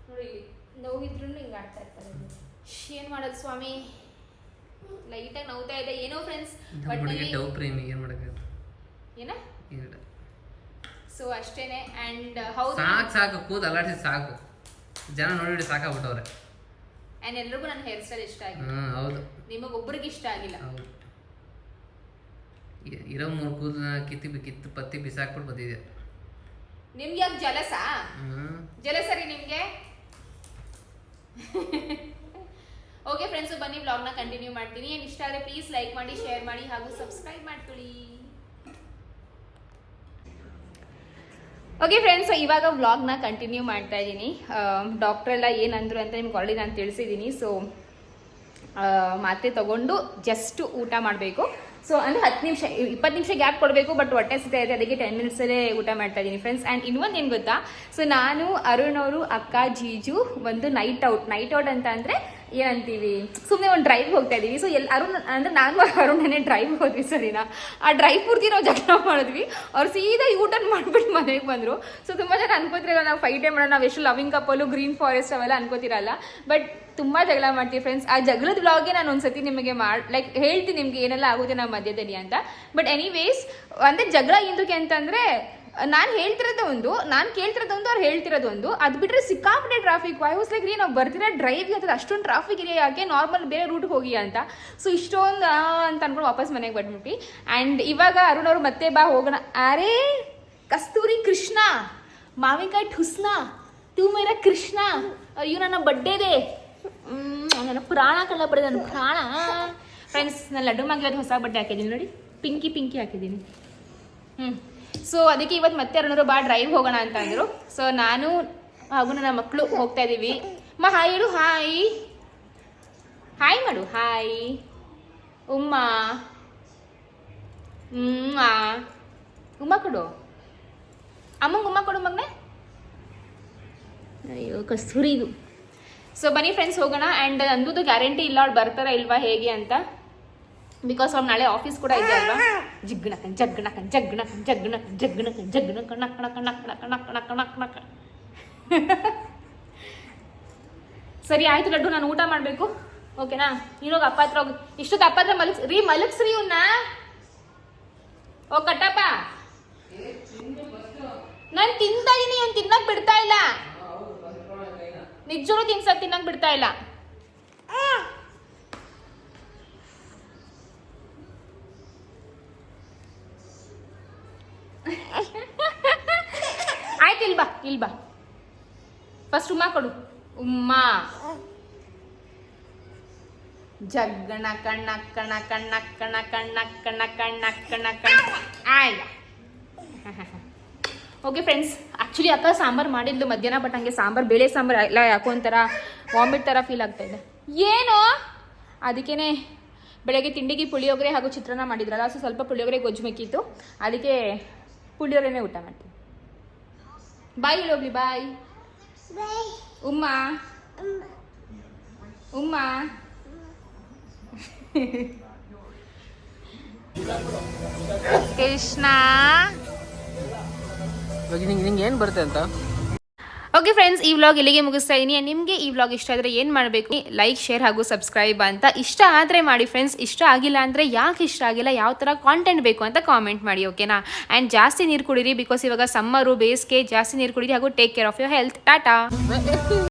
Speaker 1: ನೋಡಿ ಇಲ್ಲಿ
Speaker 3: ನೋವಿದ್ರು ಹಿಂಗೆ ಆಡ್ತಾ ಇರ್ತಾರೆ.
Speaker 1: ಏನು ಏನ್ ಮಾಡೋದು ಸ್ವಾಮಿ? ಲೈಟಾಗಿ ನೋವ್ತಾ ಇದೆ. ಏನೋ ಫ್ರೆಂಡ್ಸ್ ಬಟ್
Speaker 2: ಹುಡುಗಿ ಡವ್ ಪ್ರೇಮಿ ಏನ್ ಮಾಡಕ್ಕೆ
Speaker 1: ಏನ. ಸೊ ಅಷ್ಟೇನೆ. ಅಂಡ್ ಹೌದು.
Speaker 2: ಸಾಕು ಸಾಕು ಕೂದ್ ಅಲಾಡಿಸಿ ಸಾಕು. ಜನ ನೋಡಿ ಸಾಕಾಗ್ಬಿಟ್ಟವ್ರೆ.
Speaker 1: ಅಂಡ್ ಎಲ್ರಿಗೂ ನನ್ನ ಹೇರ್ ಸ್ಟೈಲ್ ಇಷ್ಟ ಆಗಿದೆ
Speaker 2: ಹ್ಮ್ ಹೌದು.
Speaker 1: ನಿಮಗೊಬ್ಬರಿಗೆ ಇಷ್ಟ ಆಗಿಲ್ಲ.
Speaker 2: ಹೌದು. ಇ- ಇರೋ ಮೂರು ಕೂದಲು ಕಿತ್ತಿ ಬಿ- ಕಿತ್ತು ಪತ್ತಿ ಬಿಸಾಕ್ಬಿಟ್ಟು ಬಂದಿದೆ
Speaker 1: ನಿಮ್ಗೆ ಯಾಕೆ ಜಲಸ? ಜಲಸರಿ ನಿಮ್ಗೆ? ಓಕೆ ಫ್ರೆಂಡ್ಸ್ ಬನ್ನಿ ವ್ಲಾಗ್ನ ಕಂಟಿನ್ಯೂ ಮಾಡ್ತೀನಿ. ಏನ್ ಇಷ್ಟ ಆದರೆ ಪ್ಲೀಸ್ ಲೈಕ್ ಮಾಡಿ ಶೇರ್ ಮಾಡಿ ಹಾಗೂ ಸಬ್ಸ್ಕ್ರೈಬ್ ಮಾಡ್ಕೊಳ್ಳಿ. ಓಕೆ ಫ್ರೆಂಡ್ಸ್ ಇವಾಗ ವ್ಲಾಗ್ನ ಕಂಟಿನ್ಯೂ ಮಾಡ್ತಾ ಇದ್ದೀನಿ. ಡಾಕ್ಟರ್ ಎಲ್ಲ ಏನಂದ್ರು ಅಂತ ನಿಮ್ಗೆ ಆಲ್ರೆಡಿ ನಾನು ತಿಳಿಸಿದ್ದೀನಿ. ಸೊ ಮಾತ್ರೆ ತಗೊಂಡು ಜಸ್ಟ್ ಊಟ ಮಾಡಬೇಕು. ಸೊ ಅಂದ್ರೆ ಹತ್ತು ನಿಮಿಷ, ಇಪ್ಪತ್ತು ನಿಮಿಷ ಗ್ಯಾಪ್ ಕೊಡಬೇಕು ಬಟ್ ಹೊಟ್ಟೆ ಸಿಗ್ತಾ ಇದೆ, ಅದಕ್ಕೆ ಟೆನ್ ಮಿನಿಟ್ಸಲ್ಲೇ ಊಟ ಮಾಡ್ತಾ ಇದ್ದೀನಿ ಫ್ರೆಂಡ್ಸ್ ಆ್ಯಂಡ್ ಇನ್ನೊಂದು ಏನು ಗೊತ್ತಾ? ಸೊ ನಾನು, ಅರುಣ್ ಅವರು, ಅಕ್ಕ, ಜೀಜು ಒಂದು ನೈಟ್ ಔಟ್ ನೈಟ್ ಔಟ್ ಅಂತ ಅಂದರೆ ಏನಂತೀವಿ ಸುಮ್ಮನೆ ಒಂದು ಡ್ರೈವ್ ಹೋಗ್ತಾ ಇದ್ದೀವಿ ಸೊ ಎಲ್ಲಿ ಅರುಣ್, ಅಂದರೆ ನಾನು ಅರುಣನೇ ಡ್ರೈವ್ ಹೋದ್ವಿ ಸರಿನಾ? ಆ ಡ್ರೈವ್ ಪೂರ್ತಿ ನಾವು ಜಗಳ ಮಾಡಿದ್ವಿ. ಅವ್ರು ಸೀದಾ ಊಟನ್ ಮಾಡ್ಬಿಟ್ಟು ಮನೆಗೆ ಬಂದರು. ಸೊ ತುಂಬ ಜನ ಅನ್ಕೋತಿರಲ್ಲ, ನಾವು ಫೈಟೇ ಮಾಡೋಣ ನಾವು ಎಷ್ಟು ಲವಿಂಗ್ ಕಪ್ಪಲು ಗ್ರೀನ್ ಫಾರೆಸ್ಟ್ ಅವೆಲ್ಲ ಅನ್ಕೋತಿರಲ್ಲ. ಬಟ್ ತುಂಬ ಜಗಳ ಮಾಡ್ತೀವಿ ಫ್ರೆಂಡ್ಸ್ ಆ ಜಗಳದ ವ್ಲಾಗ್ಗೆ ನಾನು ಒಂದ್ಸತಿ ನಿಮಗೆ ಮಾಡಿ ಲೈಕ್ ಹೇಳ್ತೀನಿ ನಿಮಗೆ ಏನೆಲ್ಲ ಆಗುತ್ತೆ ನಾವು ಮಧ್ಯದಲ್ಲಿ ಅಂತ. ಬಟ್ ಎನಿವೇಸ್ ಅಂದರೆ ಜಗಳ ಏನಕ್ಕೆ ಅಂತಂದರೆ, ನಾನು ಹೇಳ್ತಿರೋದು ಒಂದು, ನಾನು ಕೇಳ್ತಿರೋದೊಂದು ಅವ್ರು ಹೇಳ್ತಿರೋದು ಒಂದು. ಅದು ಬಿಟ್ಟರೆ ಸಿಕ್ಕಾಪಟ್ಟೆ ಟ್ರಾಫಿಕ್ ವೈ ವಾಸ್ ಲೈಕ್ ರೀ, ನಾವು ಬರ್ತಿರೋ ಡ್ರೈವ್ಗೆ ಅಂತ ಅಷ್ಟೊಂದು ಟ್ರಾಫಿಕ್ ಇದೆ ಯಾಕೆ ನಾರ್ಮಲ್ ಬೇರೆ ರೂಟ್ಗೆ ಹೋಗಿ ಅಂತ. ಸೊ ಇಷ್ಟೊಂದು ಅಂತ ಅನ್ಕೊಂಡು ವಾಪಸ್ ಮನೆಗೆ ಬಂದ್ಬಿಟ್ಟು ಆ್ಯಂಡ್ ಇವಾಗ ಅರುಣ್ ಅವರು ಮತ್ತೆ ಬಾ ಹೋಗೋಣ. ಅರೇ, ಕಸ್ತೂರಿ ಕೃಷ್ಣ, ಮಾವಿನಕಾಯಿ ಠುಸ್ನ ತೂ ಮೇರ ಕೃಷ್ಣ, ಅಯ್ಯೋ, ನನ್ನ ಬಡ್ಡೇದೆ ನನ್ನ ಪುರಾಣ ಕಳ್ಳ ಬರೀ ನನ್ನ ಪ್ರಾಣ. ಫ್ರೆಂಡ್ಸ್ ನಾನು ಲಡ್ಡು ಮಗಿರೋದು ಹೊಸ ಬಟ್ಟೆ ಹಾಕಿದ್ದೀನಿ ನೋಡಿ. ಪಿಂಕಿ ಪಿಂಕಿ ಹಾಕಿದ್ದೀನಿ ಹ್ಞೂ ಸೊ ಅದಕ್ಕೆ ಇವತ್ತು ಮತ್ತೆ ಅರುಣರು ಬಾ ಡ್ರೈವ್ ಹೋಗೋಣ ಅಂತ ಅಂದರು. ಸೊ ನಾನು ಹಾಗೂ ನನ್ನ ಮಕ್ಕಳು ಹೋಗ್ತಾ ಇದ್ದೀವಿ ಮಾ ಹಾಯ್ ಹೇಳು ಹಾಯ್ ಹಾಯ್ ಮಾಡು ಹಾಯ್ ಉಮ್ಮ ಉಮ್ಮ ಉಮ್ಮ ಕೊಡು. ಅಮ್ಮಂಗೆ ಉಮ್ಮ ಕೊಡು ಮಗನೇ. ಅಯ್ಯೋ, ಕಸ್ತೂರಿ ಇದು. ಸೊ ಬನ್ನಿ ಫ್ರೆಂಡ್ಸ್ ಹೋಗೋಣ. ಆ್ಯಂಡ್ ನಂದು ಗ್ಯಾರಂಟಿ ಇಲ್ಲ, ಅವ್ಳು ಬರ್ತಾರಾ ಇಲ್ವಾ, ಹೇಗೆ ಅಂತ. ಬಿಕಾಸ್ ಅವ್ರು ನಾಳೆ ಆಫೀಸ್ ಕೂಡ ಇದೆ ಅಲ್ವಾ. ಜಿಗ್ನಕ ಜಗ್ಗಣ ಜಗ್ಗಣ ಜಗ್ಗಣ ಜಗ್ಗಣ ಜಗ್ನಕ ಕಣ ಕಣ ಕಣ ಕಣ ಕಣ ಕಣ ಕಣ ಕಣ ಸರಿ, ಆಯ್ತು ಲಡ್ಡು, ನಾನು ಊಟ ಮಾಡಬೇಕು. ಓಕೆನಾ ನೀನು ಅಪ್ಪ ಹತ್ರ ಹೋಗಿ. ಇಷ್ಟೊತ್ತು ಅಪ್ಪ ಹತ್ರ ಮಲಗ್ಸ್, ರೀ, ಮಲಗ್ಸ್ರಿ ಇವನ್ನ ಓ, ಕಟ್ಟಪ್ಪ. ನಾನು ತಿಂತಾ ಇದೀನಿ ಅವ್ನು ತಿನ್ನಕ್ ಬಿಡ್ತಾ ಇಲ್ಲ. ನಿಜವೂ ತಿನ್ಸಕ್ ತಿನ್ನಂಗ್ ಬಿಡ್ತಾ ಇಲ್ಲ. ಆಯ್ತು ಇಲ್ ಬಾ ಇಲ್ ಬಾ. ಫಸ್ಟ್ ಉಮ್ಮಾ ಕೊಡು. ಉಮ್ಮಾ. ಜಗ್ಗಣ, ಕಣ್ಣ, ಕಣ ಕಣ್ಣ ಕಣ ಕಣ್ಣ ಕಣ ಕಣ್ಣ ಕಣ ಕಣ್ಣ. ಆಯ್ತು. ಓಕೆ ಫ್ರೆಂಡ್ಸ್ ಆ್ಯಕ್ಚುಲಿ ಅಕ್ಕ ಸಾಂಬಾರು ಮಾಡಿದ್ಲು ಮಧ್ಯಾಹ್ನ ಬಟ್ ಹಂಗೆ ಸಾಂಬಾರು ಬೇಳೆ ಸಾಂಬಾರು ಎಲ್ಲ ಯಾಕೋ ಒಂಥರ ವಾಮಿಟ್ ಥರ ಫೀಲ್ ಆಗ್ತಾ ಇದೆ. ಏನು? ಅದಕ್ಕೇ ಬೆಳಗ್ಗೆ ತಿಂಡಿಗೆ ಪುಳಿಯೋಗರೆ ಹಾಗೂ ಚಿತ್ರಾನ್ನ ಮಾಡಿದ್ರಲ್ಲ ಸೊ ಸ್ವಲ್ಪ ಪುಳಿಯೋಗರೆ ಗೊಜ್ಜು ಮೆಕ್ಕಿತ್ತು ಅದಕ್ಕೆ ಪುಳಿಯೋಗರೆನೇ ಊಟ ಮಾಡ್ತೀನಿ ಬಾಯ್ ಹೇಳೋಗ್ಲಿ ಬಾಯ್ ಉಮ್ಮ. ಉಮ್ಮ. ಕೃಷ್ಣ.
Speaker 2: ಇವಾಗ ನಿಂಗೆ ನಿಂಗೆ ಏನು ಬರುತ್ತೆ ಅಂತ?
Speaker 1: ಓಕೆ ಫ್ರೆಂಡ್ಸ್ ಈ ವ್ಲಾಗ್ ಇಲ್ಲಿಗೆ ಮುಗಿಸ್ತಾ ಇದ್ದೀನಿ ನಿಮಗೆ ಈ ವ್ಲಾಗ್ ಇಷ್ಟ ಆದರೆ ಏನು ಮಾಡಬೇಕು? ಲೈಕ್ ಶೇರ್ ಹಾಗೂ ಸಬ್ಸ್ಕ್ರೈಬ್ ಅಂತ ಇಷ್ಟ ಆದರೆ ಮಾಡಿ ಫ್ರೆಂಡ್ಸ್ ಇಷ್ಟ ಆಗಿಲ್ಲ ಅಂದರೆ ಯಾಕೆ ಇಷ್ಟ ಆಗಿಲ್ಲ? ಯಾವ ಥರ ಕಾಂಟೆಂಟ್ ಬೇಕು ಅಂತ ಕಾಮೆಂಟ್ ಮಾಡಿ ಓಕೆನಾ ಆ್ಯಂಡ್ ಜಾಸ್ತಿ ನೀರು ಕುಡೀರಿ ಬಿಕಾಸ್ ಇವಾಗ ಸಮ್ಮರು ಬೇಸಿಗೆ ಜಾಸ್ತಿ ನೀರು ಕುಡೀರಿ ಹಾಗೂ take care of your health tata